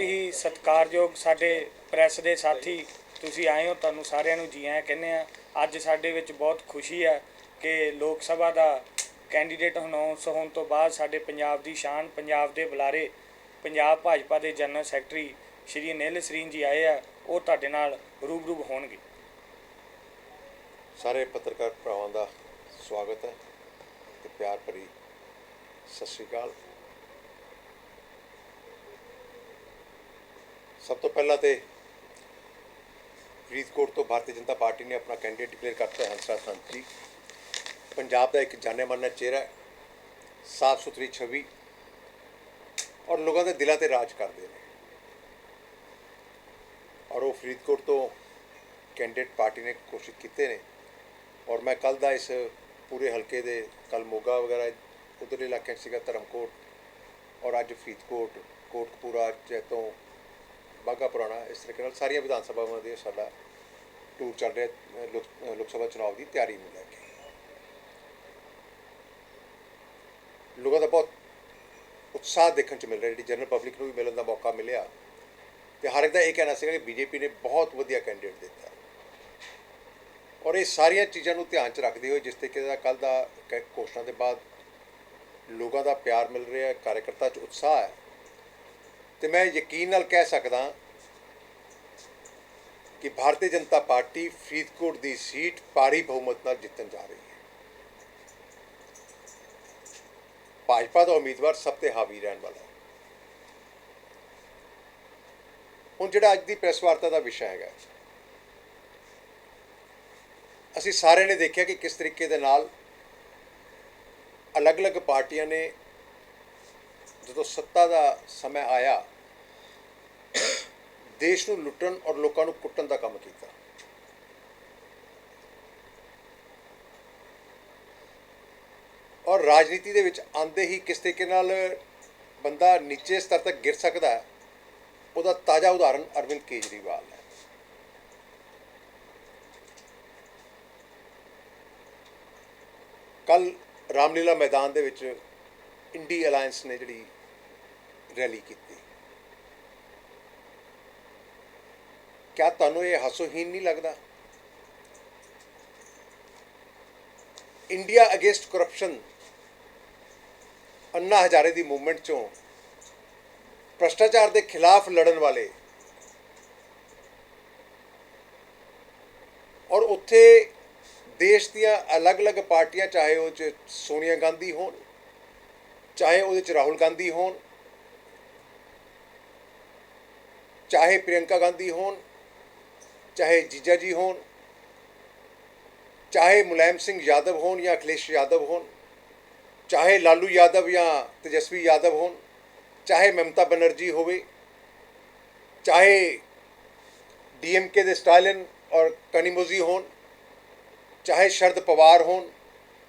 ਬਹੁਤ ਹੀ ਸਤਿਕਾਰਯੋਗ ਸਾਡੇ ਪ੍ਰੈਸ ਦੇ ਸਾਥੀ ਤੁਸੀਂ ਆਏ ਹੋ, ਤੁਹਾਨੂੰ ਸਾਰਿਆਂ ਨੂੰ ਜੀ ਆਇਆਂ ਕਹਿੰਦੇ ਆ ਅੱਜ ਸਾਡੇ ਵਿੱਚ ਬਹੁਤ ਖੁਸ਼ੀ ਹੈ ਕਿ ਲੋਕ ਸਭਾ ਦਾ ਕੈਂਡੀਡੇਟ ਅਨਾਉਂਸ ਹੋਣ ਤੋਂ ਬਾਅਦ ਸਾਡੇ ਪੰਜਾਬ ਦੀ ਸ਼ਾਨ, ਪੰਜਾਬ ਦੇ ਬੁਲਾਰੇ, ਪੰਜਾਬ ਭਾਜਪਾ ਦੇ ਜਨਰਲ ਸੈਕਟਰੀ ਸ਼੍ਰੀ ਨਿਲ ਸਰੀਨ ਜੀ ਆਏ ਆ, ਉਹ ਤੁਹਾਡੇ ਨਾਲ ਰੂਬਰੂ ਹੋਣਗੇ। ਸਾਰੇ ਪੱਤਰਕਾਰ ਭਰਾਵਾਂ ਦਾ ਸਵਾਗਤ ਹੈ ਤੇ ਪਿਆਰ ਭਰੀ ਸਤਿ ਸ਼੍ਰੀ ਅਕਾਲ। ਸਭ ਤੋਂ ਪਹਿਲਾਂ ਤੇ ਫਰੀਦਕੋਟ ਤੋਂ ਭਾਰਤੀ ਜਨਤਾ ਪਾਰਟੀ ਨੇ ਆਪਣਾ ਕੈਂਡੀਡੇਟ ਡਿਕਲੇਅਰ ਕਰਤਾ ਹੈ ਹੰਸਰਾਜ ਸੰਤ ਜੀ। ਪੰਜਾਬ ਦਾ ਇੱਕ ਜਾਣੇ ਮਾਨਾ ਚਿਹਰਾ ਸਾਫ਼ ਸੁਥਰੀ ਛਵੀ ਔਰ ਲੋਕਾਂ ਦੇ ਦਿਲਾਂ ਤੇ ਰਾਜ ਕਰਦੇ ਨੇ। ਔਰ ਉਹ ਫਰੀਦਕੋਟ ਤੋਂ ਕੈਂਡੀਡੇਟ ਪਾਰਟੀ ਨੇ ਘੋਸ਼ਿਤ ਕੀਤੇ ਨੇ। ਔਰ ਮੈਂ ਕੱਲ ਦਾ ਇਸ ਪੂਰੇ ਹਲਕੇ ਦੇ ਕੱਲ ਮੋਗਾ ਵਗੈਰਾ ਉਧਰਲੇ ਇਲਾਕਿਆਂ 'ਚ ਸੀਗਾ ਧਰਮਕੋਟ। ਔਰ ਅੱਜ ਫਰੀਦਕੋਟ, ਕੋਟਕਪੂਰਾ, ਜੈਤੋਂ ਬਾਗਾ ਪੁਰਾਣਾ ਇਸ ਤਰੀਕੇ ਨਾਲ ਸਾਰੀਆਂ ਵਿਧਾਨ ਸਭਾਵਾਂ ਦੇ ਸਾਡਾ ਟੂਰ ਚੱਲ ਰਿਹਾ ਲੋਕ ਲੋਕ ਸਭਾ ਚੁਣਾਵ ਦੀ ਤਿਆਰੀ ਨੂੰ ਲੈ ਕੇ। ਲੋਕਾਂ ਦਾ ਬਹੁਤ ਉਤਸ਼ਾਹ ਦੇਖਣ ਚ ਮਿਲ ਰਿਹਾ, ਜਿਹੜੀ ਜਨਰਲ ਪਬਲਿਕ ਨੂੰ ਵੀ ਮਿਲਣ ਦਾ ਮੌਕਾ ਮਿਲਿਆ। ਤੇ ਹਰ ਇੱਕ ਦਾ ਇਹ ਕਹਿਣਾ ਸੀਗਾ ਕਿ ਬੀਜੇਪੀ ਨੇ ਬਹੁਤ ਵਧੀਆ ਕੈਂਡੀਡੇਟ ਦਿੱਤਾ। ਔਰ ਇਹ ਸਾਰੀਆਂ ਚੀਜ਼ਾਂ ਨੂੰ ਧਿਆਨ 'ਚ ਰੱਖਦੇ ਹੋਏ ਜਿਸ ਤਰੀਕੇ ਦਾ ਕੱਲ ਦਾ ਕ- ਘੋਸ਼ਣਾ ਦੇ ਬਾਅਦ ਲੋਕਾਂ ਦਾ ਪਿਆਰ ਮਿਲ ਰਿਹਾ ਹੈ ਕਾਰਜਕਰਤਾ 'ਚ ਉਤਸ਼ਾਹ ਹੈ ਤੇ ਮੈਂ ਯਕੀਨ ਨਾਲ ਕਹਿ ਸਕਦਾ ਕਿ ਭਾਰਤੀ ਜਨਤਾ ਪਾਰਟੀ ਫਰੀਦਕੋਟ ਦੀ ਸੀਟ ਭਾਰੀ ਬਹੁਮਤ ਨਾਲ ਜਿੱਤਣ ਜਾ ਰਹੀ ਹੈ। ਭਾਜਪਾ ਦਾ ਉਮੀਦਵਾਰ ਸਭ ਤੇ ਹਾਵੀ ਰਹਿਣ ਵਾਲਾ ਹੈ। ਹੁਣ ਜਿਹੜਾ ਅੱਜ ਦੀ ਪ੍ਰੈਸ ਵਾਰਤਾ ਦਾ ਵਿਸ਼ਾ ਹੈਗਾ ਅਸੀਂ ਸਾਰਿਆਂ ਨੇ ਦੇਖਿਆ ਕਿ ਕਿਸ ਤਰੀਕੇ ਦੇ ਨਾਲ ਅਲੱਗ-ਅਲੱਗ ਪਾਰਟੀਆਂ ਨੇ ਜਦੋਂ ਸੱਤਾ ਦਾ ਸਮਾਂ ਆਇਆ ਦੇਸ਼ ਨੂੰ ਲੁੱਟਣ ਔਰ ਲੋਕਾਂ ਨੂੰ ਕੁੱਟਣ ਦਾ ਕੰਮ ਕੀਤਾ। ਔਰ ਰਾਜਨੀਤੀ ਦੇ ਵਿੱਚ ਆਂਦੇ ਹੀ ਕਿਸ ਤਰੀਕੇ ਨਾਲ ਬੰਦਾ ਨੀਚੇ ਸਤਰ ਤੱਕ ਗਿਰ ਸਕਦਾ ਹੈ, ਉਹਦਾ ਤਾਜ਼ਾ ਉਦਾਹਰਣ ਅਰਵਿੰਦ ਕੇਜਰੀਵਾਲ ਹੈ। ਕੱਲ ਰਾਮਲੀਲਾ ਮੈਦਾਨ ਦੇ ਵਿੱਚ ਇੰਡੀ ਅਲਾਈਅੰਸ ਨੇ ਜਿਹੜੀ ਰੈਲੀ ਕੀਤੀ। ਕਿਆ ਤੁਹਾਨੂੰ ਇਹ ਹਾਸੋਹੀਨ ਨਹੀਂ ਲੱਗਦਾ? India against corruption Anna Hazare ਦੀ ਮੂਵਮੈਂਟ ਚੋਂ ਭ੍ਰਸ਼ਟਾਚਾਰ ਦੇ ਖਿਲਾਫ ਲੜਨ ਵਾਲੇ ਔਰ ਉੱਥੇ ਦੇਸ਼ ਦੀਆਂ ਅਲੱਗ-ਅਲੱਗ ਪਾਰਟੀਆਂ ਚਾਹੇ ਉਹ ਚ ਸੋਨੀਆ ਗਾਂਧੀ ਹੋਣ, ਚਾਹੇ ਉਹਦੇ ਚ ਰਾਹੁਲ ਗਾਂਧੀ ਹੋਣ, ਚਾਹੇ ਪ੍ਰਿਯੰਕਾ ਗਾਂਧੀ ਹੋਣ ਚਾਹੇ ਜੀਜਾ ਜੀ ਹੋਣ, ਚਾਹੇ ਮੁਲਾਇਮ ਸਿੰਘ ਯਾਦਵ ਹੋਣ ਜਾਂ ਅਖਿਲੇਸ਼ ਯਾਦਵ ਹੋਣ, ਚਾਹੇ ਲਾਲੂ ਯਾਦਵ ਜਾਂ ਤੇਜਸਵੀ ਯਾਦਵ ਹੋਣ, ਚਾਹੇ ਮਮਤਾ ਬਨਰਜੀ ਹੋਵੇ, ਚਾਹੇ ਡੀਐਮਕੇ ਦੇ ਸਟਾਲਿਨ ਔਰ ਕਨੀਮੋਜ਼ੀ ਹੋਣ, ਚਾਹੇ ਸ਼ਰਦ ਪਵਾਰ ਹੋਣ,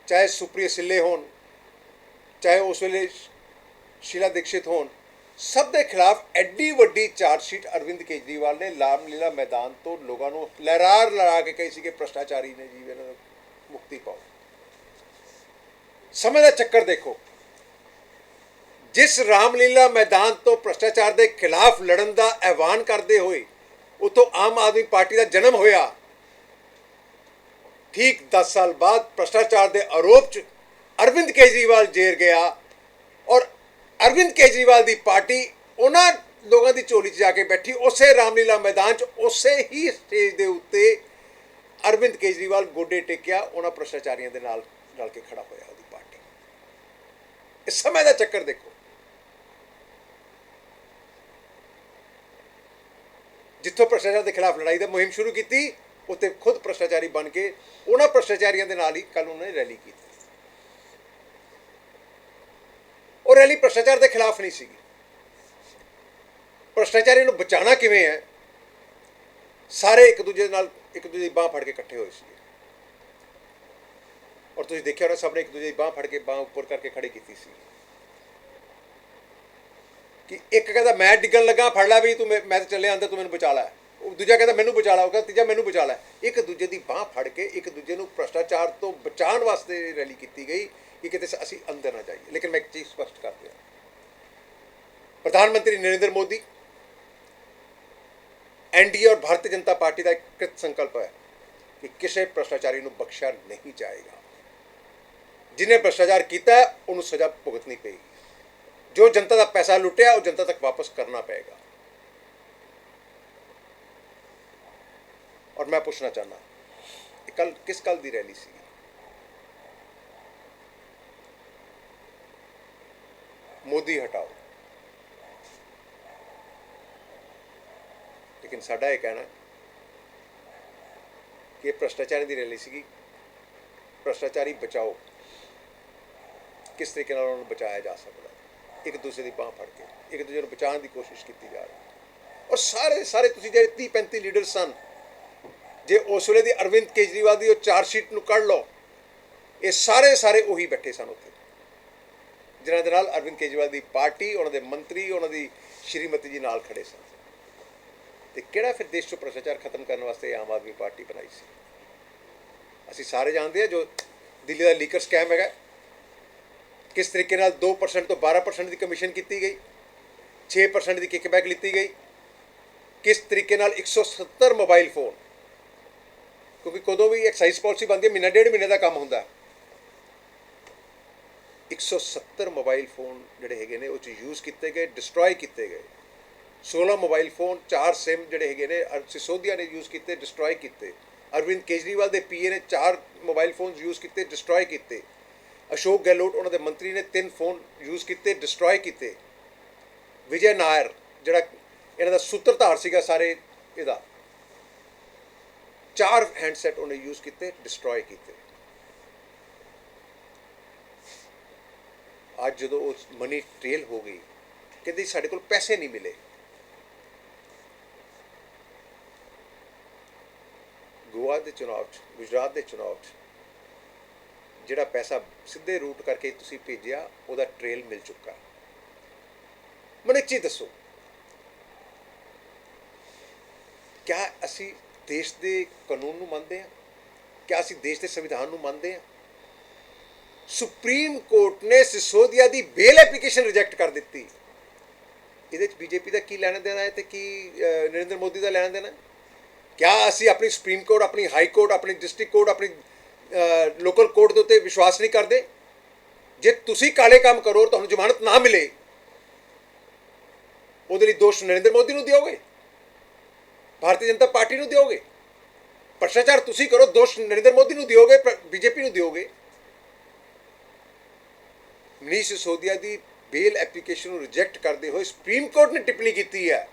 ਚਾਹੇ ਸੁਪ੍ਰਿയ ਸਿੱਲੇ ਹੋਣ, ਚਾਹੇ ਉਸ ਵੇਲੇ ਸ਼ੀਲਾ ਦੀਕਸ਼ਿਤ ਹੋਣ ਸਭ ਦੇ ਖਿਲਾਫ ਐਡੀ ਵੱਡੀ ਚਾਰਜ ਸ਼ੀਟ ਅਰਵਿੰਦ ਕੇਜਰੀਵਾਲ ਨੇ ਲਾਮਲੀਲਾ ਮੈਦਾਨ ਤੋਂ ਲੋਕਾਂ ਨੂੰ ਲਹਿਰਾਰ ਲੜਾ ਕੇ ਕਹੀ ਸੀ ਕਿ ਭ੍ਰਸ਼ਟਾਚਾਰੀ ਨੇ ਜੀ ਇਹਨਾਂ ਨੂੰ ਮੁਕਤੀ ਪਾਓ। ਸਮੇਂ ਦਾ ਚੱਕਰ ਦੇਖੋ। ਜਿਸ ਰਾਮਲੀਲਾ ਮੈਦਾਨ ਤੋਂ ਭ੍ਰਸ਼ਟਾਚਾਰ ਦੇ ਖਿਲਾਫ ਲੜਨ ਦਾ ਐਵਾਨ ਕਰਦੇ ਹੋਏ ਉਤੋਂ ਆਮ ਆਦਮੀ ਪਾਰਟੀ ਦਾ ਜਨਮ ਹੋਇਆ, ਠੀਕ 10 ਸਾਲ ਬਾਅਦ ਭ੍ਰਸ਼ਟਾਚਾਰ ਦੇ ਆਰੋਪ 'ਚ ਅਰਵਿੰਦ ਕੇਜਰੀਵਾਲ ਜੇਰ ਗਿਆ ਔਰ ਅਰਵਿੰਦ ਕੇਜਰੀਵਾਲ ਦੀ ਪਾਰਟੀ, ਉਹਨਾਂ ਲੋਕਾਂ ਦੀ ਝੋਲੀ 'ਚ ਜਾ ਕੇ ਬੈਠੀ, ਉਸੇ ਰਾਮਲੀਲਾ ਮੈਦਾਨ 'ਚ, ਉਸੇ ਹੀ ਸਟੇਜ ਦੇ ਉੱਤੇ ਅਰਵਿੰਦ ਕੇਜਰੀਵਾਲ ਗੋਡੇ ਟੇਕਿਆ, ਉਹਨਾਂ ਭ੍ਰਸ਼ਟਾਚਾਰੀਆਂ ਦੇ ਨਾਲ ਰਲ ਕੇ ਖੜਾ ਹੋਇਆ ਉਹਦੀ ਪਾਰਟੀ। ਇਸ ਸਮੇਂ ਦਾ ਚੱਕਰ ਦੇਖੋ। ਜਿੱਥੋਂ ਭ੍ਰਸ਼ਟਾਚਾਰ ਦੇ ਖਿਲਾਫ ਲੜਾਈ ਦਾ ਮੁਹਿੰਮ ਸ਼ੁਰੂ ਕੀਤੀ, ਉੱਥੇ ਖੁਦ ਭ੍ਰਸ਼ਟਾਚਾਰੀ ਬਣ ਕੇ ਉਹਨਾਂ ਭ੍ਰਸ਼ਟਾਚਾਰੀਆਂ ਦੇ ਨਾਲ ਹੀ ਕੱਲ ਉਹਨਾਂ ਨੇ ਰੈਲੀ ਕੀਤੀ। ਉਹ ਰੈਲੀ ਭ੍ਰਸ਼ਟਾਚਾਰ ਦੇ ਖਿਲਾਫ ਨਹੀਂ ਸੀਗੀ। ਭ੍ਰਸ਼ਟਾਚਾਰੀ ਨੂੰ ਬਚਾਉਣਾ ਕਿਵੇਂ ਹੈ? ਸਾਰੇ ਇੱਕ ਦੂਜੇ ਨਾਲ ਇੱਕ ਦੂਜੇ ਦੀ ਬਾਹ ਫੜ ਕੇ ਇਕੱਠੇ ਹੋਏ ਸੀ ਔਰ ਤੁਸੀਂ ਦੇਖਿਆ ਹੋਣਾ ਸਭ ਨੇ ਇੱਕ ਦੂਜੇ ਦੀ ਬਾਹ ਫੜ ਕੇ ਬਾਹ ਉੱਪਰ ਕਰਕੇ ਖੜੀ ਕੀਤੀ ਸੀ। ਕਿ ਇੱਕ ਕਹਿੰਦਾ, ਮੈਂ ਡਿੱਗਣ ਲੱਗਾ, ਫੜ ਲੈ ਵੀ ਤੂੰ ਮੈਂ ਮੈਂ ਤਾਂ ਚੱਲਿਆ ਅੰਦਰ, ਤੂੰ ਮੈਨੂੰ ਬਚਾ ਲੈ। ਉਹ ਦੂਜਾ ਕਹਿੰਦਾ, ਮੈਨੂੰ ਬਚਾ ਲਾ। ਉਹ ਕਹਿੰਦਾ, ਤੀਜਾ, ਮੈਨੂੰ ਬਚਾ ਲੈ। ਇੱਕ ਦੂਜੇ ਦੀ ਬਾਹ ਫੜ ਕੇ ਇੱਕ ਦੂਜੇ ਨੂੰ ਭ੍ਰਸ਼ਟਾਚਾਰ ਤੋਂ ਬਚਾਉਣ ਵਾਸਤੇ ਰੈਲੀ ਕੀਤੀ ਗਈ। ਕਿ ਕਿਤੇ ਅਸੀਂ ਅੰਦਰ ਨਾ ਜਾਈਏ। ਲੇਕਿਨ ਮੈਂ ਇੱਕ ਚੀਜ਼ ਸਪਸ਼ਟ ਕਰ ਦਿਆਂ ਪ੍ਰਧਾਨ ਮੰਤਰੀ ਨਰਿੰਦਰ ਮੋਦੀ ਐਨਡੀਏ ਔਰ ਭਾਰਤੀ ਜਨਤਾ ਪਾਰਟੀ ਦਾ ਇੱਕ ਕ੍ਰਿਤ ਸੰਕਲਪ ਹੈ ਕਿ ਕਿਸੇ ਭ੍ਰਸ਼ਟਾਚਾਰੀ ਨੂੰ ਬਖਸ਼ਿਆ ਨਹੀਂ ਜਾਏਗਾ। ਜਿਹਨੇ ਭ੍ਰਸ਼ਟਾਚਾਰ ਕੀਤਾ, ਉਹਨੂੰ ਸਜ਼ਾ ਭੁਗਤਣੀ ਪਏਗੀ। ਜੋ ਜਨਤਾ ਦਾ ਪੈਸਾ ਲੁੱਟਿਆ, ਉਹ ਜਨਤਾ ਤੱਕ ਵਾਪਸ ਕਰਨਾ ਪਏਗਾ। ਔਰ ਮੈਂ ਪੁੱਛਣਾ ਚਾਹਨਾ ਇਹ ਕੱਲ ਕਿਸ ਕੱਲ ਦੀ ਰੈਲੀ ਸੀ ਮੋਦੀ ਹਟਾਓ। ਲੇਕਿਨ ਸਾਡਾ ਇਹ ਕਹਿਣਾ ਕਿ ਇਹ ਭ੍ਰਸ਼ਟਾਚਾਰੀ ਦੀ ਰੈਲੀ ਸੀਗੀ। ਭ੍ਰਸ਼ਟਾਚਾਰੀ ਬਚਾਓ। ਕਿਸ ਤਰੀਕੇ ਨਾਲ ਉਹਨਾਂ ਨੂੰ ਬਚਾਇਆ ਜਾ ਸਕਦਾ ਇੱਕ ਦੂਸਰੇ ਦੀ ਬਾਹ ਫੜ ਕੇ, ਇੱਕ ਦੂਜੇ ਨੂੰ ਬਚਾਉਣ ਦੀ ਕੋਸ਼ਿਸ਼ ਕੀਤੀ ਜਾ ਰਹੀ ਔਰ ਸਾਰੇ ਸਾਰੇ ਤੁਸੀਂ ਜਿਹੜੇ 30 35 ਲੀਡਰ ਸਨ, ਜੇ ਉਸ ਵੇਲੇ ਦੀ ਅਰਵਿੰਦ ਕੇਜਰੀਵਾਲ ਦੀ ਉਹ ਚਾਰ ਸ਼ੀਟ ਨੂੰ ਕੱਢ ਲਓ, ਇਹ ਸਾਰੇ ਸਾਰੇ ਉਹੀ ਬੈਠੇ ਸਨ ਉੱਥੇ। ਜਿਨ੍ਹਾਂ ਦੇ ਨਾਲ ਅਰਵਿੰਦ ਕੇਜਰੀਵਾਲ ਦੀ ਪਾਰਟੀ, ਉਹਨਾਂ ਦੇ ਮੰਤਰੀ, ਉਹਨਾਂ ਦੀ ਸ਼੍ਰੀਮਤੀ ਜੀ ਨਾਲ ਖੜੇ ਸਨ। ਤੇ ਕਿਹੜਾ ਫਿਰ ਦੇਸ਼ 'ਚੋਂ ਭ੍ਰਿਸ਼ਟਾਚਾਰ ਖਤਮ ਕਰਨ ਵਾਸਤੇ ਆਮ ਆਦਮੀ ਪਾਰਟੀ ਬਣਾਈ ਸੀ? ਅਸੀਂ ਸਾਰੇ ਜਾਣਦੇ ਹਾਂ ਜੋ ਦਿੱਲੀ ਦਾ ਲੀਕਰ ਸਕੈਮ ਹੈਗਾ। ਕਿਸ ਤਰੀਕੇ ਨਾਲ 2% ਤੋਂ 12% ਦੀ ਕਮਿਸ਼ਨ ਕੀਤੀ ਗਈ 6% ਦੀ ਕਿਕਬੈਕ ਲਿੱਤੀ ਗਈ। ਕਿਸ ਤਰੀਕੇ ਨਾਲ 170 ਮੋਬਾਈਲ ਫੋਨ ਕਿਉਂਕਿ ਕਦੋਂ ਵੀ ਐਕਸਾਈਜ਼ ਪਾਲਿਸੀ ਬਣਦੀ ਮਹੀਨਾ, ਡੇਢ ਮਹੀਨੇ ਦਾ ਕੰਮ ਹੁੰਦਾ। 170 ਮੋਬਾਈਲ ਫੋਨ ਜਿਹੜੇ ਹੈਗੇ ਨੇ, ਉਹ ਚ ਯੂਜ਼ ਕੀਤੇ ਗਏ ਡਿਸਟਰੋਏ ਕੀਤੇ ਗਏ। 16 ਮੋਬਾਈਲ ਫੋਨ 4 ਸਿਮ ਜਿਹੜੇ ਹੈਗੇ ਨੇ ਸਿਸੋਦੀਆ ਨੇ ਯੂਜ਼ ਕੀਤੇ ਡਿਸਟਰੋਏ ਕੀਤੇ। ਅਰਵਿੰਦ ਕੇਜਰੀਵਾਲ ਦੇ ਪੀਏ ਨੇ 4 ਮੋਬਾਈਲ ਫੋਨਸ ਯੂਜ਼ ਕੀਤੇ ਡਿਸਟਰੋਏ ਕੀਤੇ। ਅਸ਼ੋਕ ਗਹਿਲੋਤ, ਉਹਨਾਂ ਦੇ ਮੰਤਰੀ ਨੇ ਤਿੰਨ ਫੋਨ ਯੂਜ਼ ਕੀਤੇ ਡਿਸਟਰੋਏ ਕੀਤੇ। ਵਿਜੇ ਨਾਇਰ, ਜਿਹੜਾ ਇਹਨਾਂ ਦਾ ਸੂਤਰਧਾਰ ਸੀਗਾ ਸਾਰੇ ਇਹਦਾ, ਚਾਰ ਹੈਂਡਸੈਟ ਉਹਨੇ ਯੂਜ਼ ਕੀਤੇ ਡਿਸਟਰੋਏ ਕੀਤੇ। ਅੱਜ ਜਦੋਂ ਉਹ ਮਨੀ ਟ੍ਰੇਲ ਹੋ ਗਈ, ਕਹਿੰਦੇ ਸਾਡੇ ਕੋਲ ਪੈਸੇ ਨਹੀਂ ਮਿਲੇ। ਗੋਆ ਦੇ ਚੁਣਾਵ 'ਚ, ਗੁਜਰਾਤ ਦੇ ਚੁਣਾਵ 'ਚ, ਜਿਹੜਾ ਪੈਸਾ ਸਿੱਧੇ ਰੂਟ ਕਰਕੇ ਤੁਸੀਂ ਭੇਜਿਆ, ਉਹਦਾ ਟ੍ਰੇਲ ਮਿਲ ਚੁੱਕਾ। ਮੈਨੂੰ ਇੱਕ ਚੀਜ਼ ਦੱਸੋ। ਕਿਆ ਅਸੀਂ ਦੇਸ਼ ਦੇ ਕਾਨੂੰਨ ਨੂੰ ਮੰਨਦੇ ਹਾਂ? ਕਿਆ ਅਸੀਂ ਦੇਸ਼ ਦੇ ਸੰਵਿਧਾਨ ਨੂੰ ਮੰਨਦੇ ਹਾਂ? ਸੁਪਰੀਮ ਕੋਰਟ ਨੇ ਸਿਸੋਦੀਆ ਦੀ ਬੇਲ ਐਪਲੀਕੇਸ਼ਨ ਰਿਜੈਕਟ ਕਰ ਦਿੱਤੀ। ਇਹਦੇ ਚ ਬੀਜੇਪੀ ਦਾ ਕੀ ਲੈਣਾ ਦੇਣਾ ਹੈ ਤੇ ਕੀ ਨਰਿੰਦਰ ਮੋਦੀ ਦਾ ਲੈਣਾ ਦੇਣਾ ਕਿਆ ਅਸੀਂ ਆਪਣੀ ਸੁਪਰੀਮ ਕੋਰਟ, ਆਪਣੀ ਹਾਈ ਕੋਰਟ, ਆਪਣੀ ਡਿਸਟ੍ਰਿਕਟ ਕੋਰਟ, ਆਪਣੀ ਲੋਕਲ ਕੋਰਟ ਦੇ ਉੱਤੇ ਵਿਸ਼ਵਾਸ ਨਹੀਂ ਕਰਦੇ? ਜੇ ਤੁਸੀਂ ਕਾਲੇ ਕੰਮ ਕਰੋ, ਤੁਹਾਨੂੰ ਜ਼ਮਾਨਤ ਨਾ ਮਿਲੇ, ਉਹਦੇ ਲਈ ਦੋਸ਼ ਨਰਿੰਦਰ ਮੋਦੀ ਨੂੰ ਦਿਓਗੇ? ਭਾਰਤੀ ਜਨਤਾ ਪਾਰਟੀ ਨੂੰ ਦਿਓਗੇ? ਭ੍ਰਿਸ਼ਟਾਚਾਰ ਤੁਸੀਂ ਕਰੋ, ਦੋਸ਼ ਨਰਿੰਦਰ ਮੋਦੀ ਨੂੰ ਦਿਓਗੇ ਬੀਜੇਪੀ ਨੂੰ ਦਿਓਗੇ? ਮਨੀਸ਼ ਸਿਸੋਦੀਆ ਦੀ ਬੇਲ ਐਪਲੀਕੇਸ਼ਨ ਨੂੰ ਰਿਜੈਕਟ ਕਰਦੇ ਹੋਏ ਸੁਪਰੀਮ ਕੋਰਟ ਨੇ ਟਿੱਪਣੀ ਕੀਤੀ ਹੈ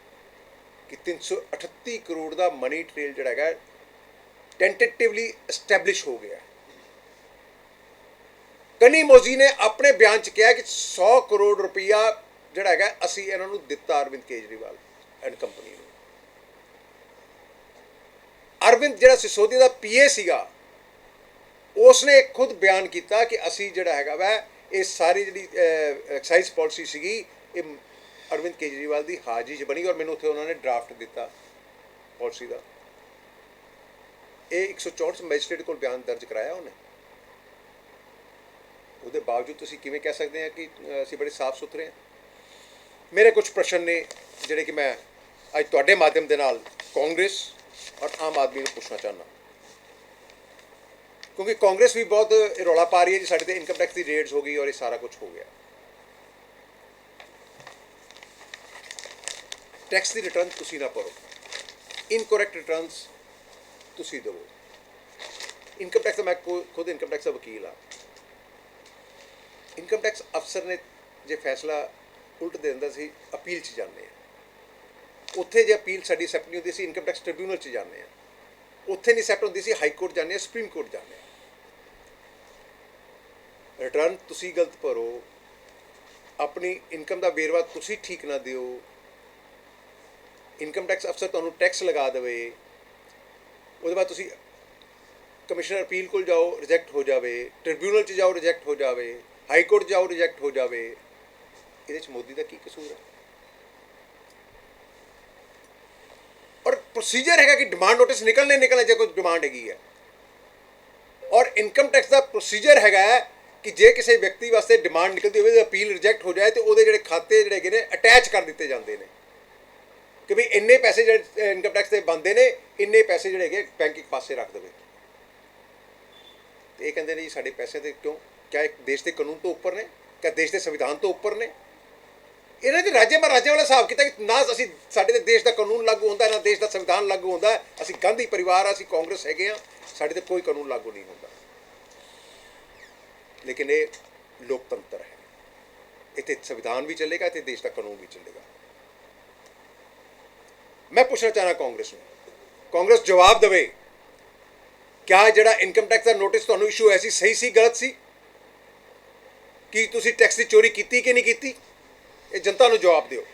ਕਿ 338 ਕਰੋੜ ਦਾ ਮਨੀ ਟ੍ਰੇਲ ਜਿਹੜਾ ਹੈਗਾ ਟੈਂਟੇਟਿਵਲੀ ਐਸਟੈਬਲਿਸ਼ ਹੋ ਗਿਆ ਕਨੀ ਮੋਜੀ ਨੇ ਆਪਣੇ ਬਿਆਨ 'ਚ ਕਿਹਾ ਕਿ 100 ਕਰੋੜ ਰੁਪਈਆ ਜਿਹੜਾ ਹੈਗਾ, ਅਸੀਂ ਇਹਨਾਂ ਨੂੰ ਦਿੱਤਾ ਅਰਵਿੰਦ ਕੇਜਰੀਵਾਲ ਐਂਡ ਕੰਪਨੀ ਨੂੰ। ਅਰਵਿੰਦ ਜਿਹੜਾ ਸਿਸੋਦੀਆ ਦਾ ਪੀਏ ਸੀਗਾ, ਉਸਨੇ ਖੁਦ ਬਿਆਨ ਕੀਤਾ ਕਿ ਅਸੀਂ ਜਿਹੜਾ ਹੈਗਾ ਵਾ ਇਹ ਸਾਰੀ ਜਿਹੜੀ ਐਕਸਾਈਜ਼ ਪਾਲਿਸੀ ਸੀਗੀ, ਇਹ ਅਰਵਿੰਦ ਕੇਜਰੀਵਾਲ ਦੀ ਹਾਜ਼ਰੀ 'ਚ ਬਣੀ ਔਰ ਮੈਨੂੰ ਉੱਥੇ ਉਹਨਾਂ ਨੇ ਡਰਾਫਟ ਦਿੱਤਾ ਪਾਲਿਸੀ ਦਾ। ਇਹ 164 ਮੈਜਿਸਟ੍ਰੇਟ ਕੋਲ ਬਿਆਨ ਦਰਜ ਕਰਾਇਆ ਉਹਨੇ। ਉਹਦੇ ਬਾਵਜੂਦ ਤੁਸੀਂ ਕਿਵੇਂ ਕਹਿ ਸਕਦੇ ਆ ਕਿ ਅਸੀਂ ਬੜੇ ਸਾਫ਼ ਸੁਥਰੇ ਹਾਂ ਮੇਰੇ ਕੁਝ ਪ੍ਰਸ਼ਨ ਨੇ ਜਿਹੜੇ ਕਿ ਮੈਂ ਅੱਜ ਤੁਹਾਡੇ ਮਾਧਿਅਮ ਦੇ ਨਾਲ ਕਾਂਗਰਸ ਔਰ ਆਮ ਆਦਮੀ ਨੂੰ ਪੁੱਛਣਾ ਚਾਹੁੰਦਾ। ਕਿਉਂਕਿ ਕਾਂਗਰਸ ਵੀ ਬਹੁਤ ਰੌਲਾ ਪਾ ਰਹੀ ਹੈ ਜੀ, ਸਾਡੇ ਤੇ ਇਨਕਮ ਟੈਕਸ ਦੀ ਰੇਟਸ ਹੋ ਗਈ ਔਰ ਇਹ ਸਾਰਾ ਕੁਝ ਹੋ ਗਿਆ। ਟੈਕਸ ਦੀ ਰਿਟਰਨ ਤੁਸੀਂ ਨਾ ਭਰੋ। ਇਨਕੋਰੈਕਟ ਰਿਟਰਨਸ ਤੁਸੀਂ ਦਿਓ ਇਨਕਮ ਟੈਕਸ ਦਾ ਮੈਂ ਖੁਦ ਇਨਕਮ ਟੈਕਸ ਦਾ ਵਕੀਲ ਆ ਇਨਕਮ ਟੈਕਸ ਅਫਸਰ ਨੇ ਜੇ ਫੈਸਲਾ ਉਲਟ ਦੇ ਦਿੰਦਾ ਸੀ, ਅਪੀਲ 'ਚ ਜਾਂਦੇ ਆ। ਉੱਥੇ ਜੇ ਅਪੀਲ ਸਾਡੀ ਐਕਸੈਪਟ ਨਹੀਂ ਹੁੰਦੀ ਸੀ ਇਨਕਮ ਟੈਕਸ ਟ੍ਰਿਬਿਊਨਲ 'ਚ ਜਾਂਦੇ ਆ। ਉੱਥੇ ਨਹੀਂ ਐਕਸੈਪਟ ਹੁੰਦੀ ਸੀ ਹਾਈ ਕੋਰਟ ਜਾਂਦੇ ਆ ਸੁਪਰੀਮ ਕੋਰਟ ਜਾਂਦੇ ਆ। ਰਿਟਰਨ ਤੁਸੀਂ ਗਲਤ ਭਰੋ, ਆਪਣੀ ਇਨਕਮ ਦਾ ਵੇਰਵਾ ਤੁਸੀਂ ਠੀਕ ਨਾ ਦਿਓ, ਇਨਕਮ ਟੈਕਸ ਅਫਸਰ ਤੁਹਾਨੂੰ ਟੈਕਸ ਲਗਾ ਦੇਵੇ, ਉਹਦੇ ਬਾਅਦ ਤੁਸੀਂ ਕਮਿਸ਼ਨਰ ਅਪੀਲ ਕੋਲ ਜਾਓ ਰਿਜੈਕਟ ਹੋ ਜਾਵੇ ਟ੍ਰਿਬਿਊਨਲ 'ਚ ਜਾਓ ਰਿਜੈਕਟ ਹੋ ਜਾਵੇ ਹਾਈ ਕੋਰਟ ਜਾਓ ਰਿਜੈਕਟ ਹੋ ਜਾਵੇ, ਇਹਦੇ 'ਚ ਮੋਦੀ ਦਾ ਕੀ ਕਸੂਰ ਹੈ? ਔਰ ਪ੍ਰੋਸੀਜਰ ਹੈਗਾ ਕਿ ਡਿਮਾਂਡ ਨੋਟਿਸ ਨਿਕਲਣੇ ਨਿਕਲਣੇ ਜੇ ਕੋਈ ਡਿਮਾਂਡ ਹੈਗੀ ਹੈ। ਔਰ ਇਨਕਮ ਟੈਕਸ ਦਾ ਪ੍ਰੋਸੀਜਰ ਹੈਗਾ ਕਿ ਜੇ ਕਿਸੇ ਵਿਅਕਤੀ ਵਾਸਤੇ ਡਿਮਾਂਡ ਨਿਕਲਦੀ ਹੋਵੇ ਤੇ ਅਪੀਲ ਰਿਜੈਕਟ ਹੋ ਜਾਏ, ਤੇ ਉਹਦੇ ਜਿਹੜੇ ਖਾਤੇ ਜਿਹੜੇ ਹੈਗੇ ਨੇ ਅਟੈਚ ਕਰ ਦਿੱਤੇ ਜਾਂਦੇ ਨੇ। ਕਿ ਵੀ ਇੰਨੇ ਪੈਸੇ ਜਿਹੜੇ ਇਨਕਮ ਟੈਕਸ ਦੇ ਬੰਦੇ ਨੇ, ਇੰਨੇ ਪੈਸੇ ਜਿਹੜੇ ਹੈਗੇ ਬੈਂਕ ਇੱਕ ਪਾਸੇ ਰੱਖ ਦੇਵੇ। ਤੇ ਇਹ ਕਹਿੰਦੇ ਨੇ ਜੀ, ਸਾਡੇ ਪੈਸੇ ਤੇ ਕਿਉਂ? ਕਿਆ ਇੱਕ ਦੇਸ਼ ਦੇ ਕਾਨੂੰਨ ਤੋਂ ਉੱਪਰ ਨੇ? ਕਿਆ ਦੇਸ਼ ਦੇ ਸੰਵਿਧਾਨ ਤੋਂ ਉੱਪਰ ਨੇ? ਇਹਨਾਂ ਦੇ ਰਾਜੇ ਮਹਾਰਾਜੇ ਵਾਲਾ ਹਿਸਾਬ ਕੀਤਾ ਕਿ ਨਾ ਅਸੀਂ ਸਾਡੇ ਤੇ ਦੇਸ਼ ਦਾ ਕਾਨੂੰਨ ਲਾਗੂ ਹੁੰਦਾ, ਨਾ ਦੇਸ਼ ਦਾ ਸੰਵਿਧਾਨ ਲਾਗੂ ਹੁੰਦਾ। ਅਸੀਂ ਗਾਂਧੀ ਪਰਿਵਾਰ ਆ, ਅਸੀਂ ਕਾਂਗਰਸ ਹੈਗੇ ਆ, ਸਾਡੇ ਤੇ ਕੋਈ ਕਾਨੂੰਨ ਲਾਗੂ ਨਹੀਂ ਹੁੰਦਾ। ਲੇਕਿਨ ਇਹ ਲੋਕਤੰਤਰ ਹੈ। ਇੱਥੇ ਸੰਵਿਧਾਨ ਵੀ ਚੱਲੇਗਾ ਤੇ ਦੇਸ਼ ਦਾ ਕਾਨੂੰਨ ਵੀ ਚੱਲੇਗਾ। ਮੈਂ ਪੁੱਛਣਾ ਚਾਹਨਾ ਕਾਂਗਰਸ ਨੂੰ, ਕਾਂਗਰਸ ਜਵਾਬ ਦੇਵੇ, ਕਿਆ ਜਿਹੜਾ ਇਨਕਮ ਟੈਕਸ ਦਾ ਨੋਟਿਸ ਤੁਹਾਨੂੰ ਇਸ਼ੂ ਹੋਇਆ ਸੀ, ਸਹੀ ਸੀ, ਗਲਤ ਸੀ? ਕਿ ਤੁਸੀਂ ਟੈਕਸ ਦੀ ਚੋਰੀ ਕੀਤੀ ਕਿ ਨਹੀਂ ਕੀਤੀ? ਇਹ ਜਨਤਾ ਨੂੰ ਜਵਾਬ ਦਿਓ।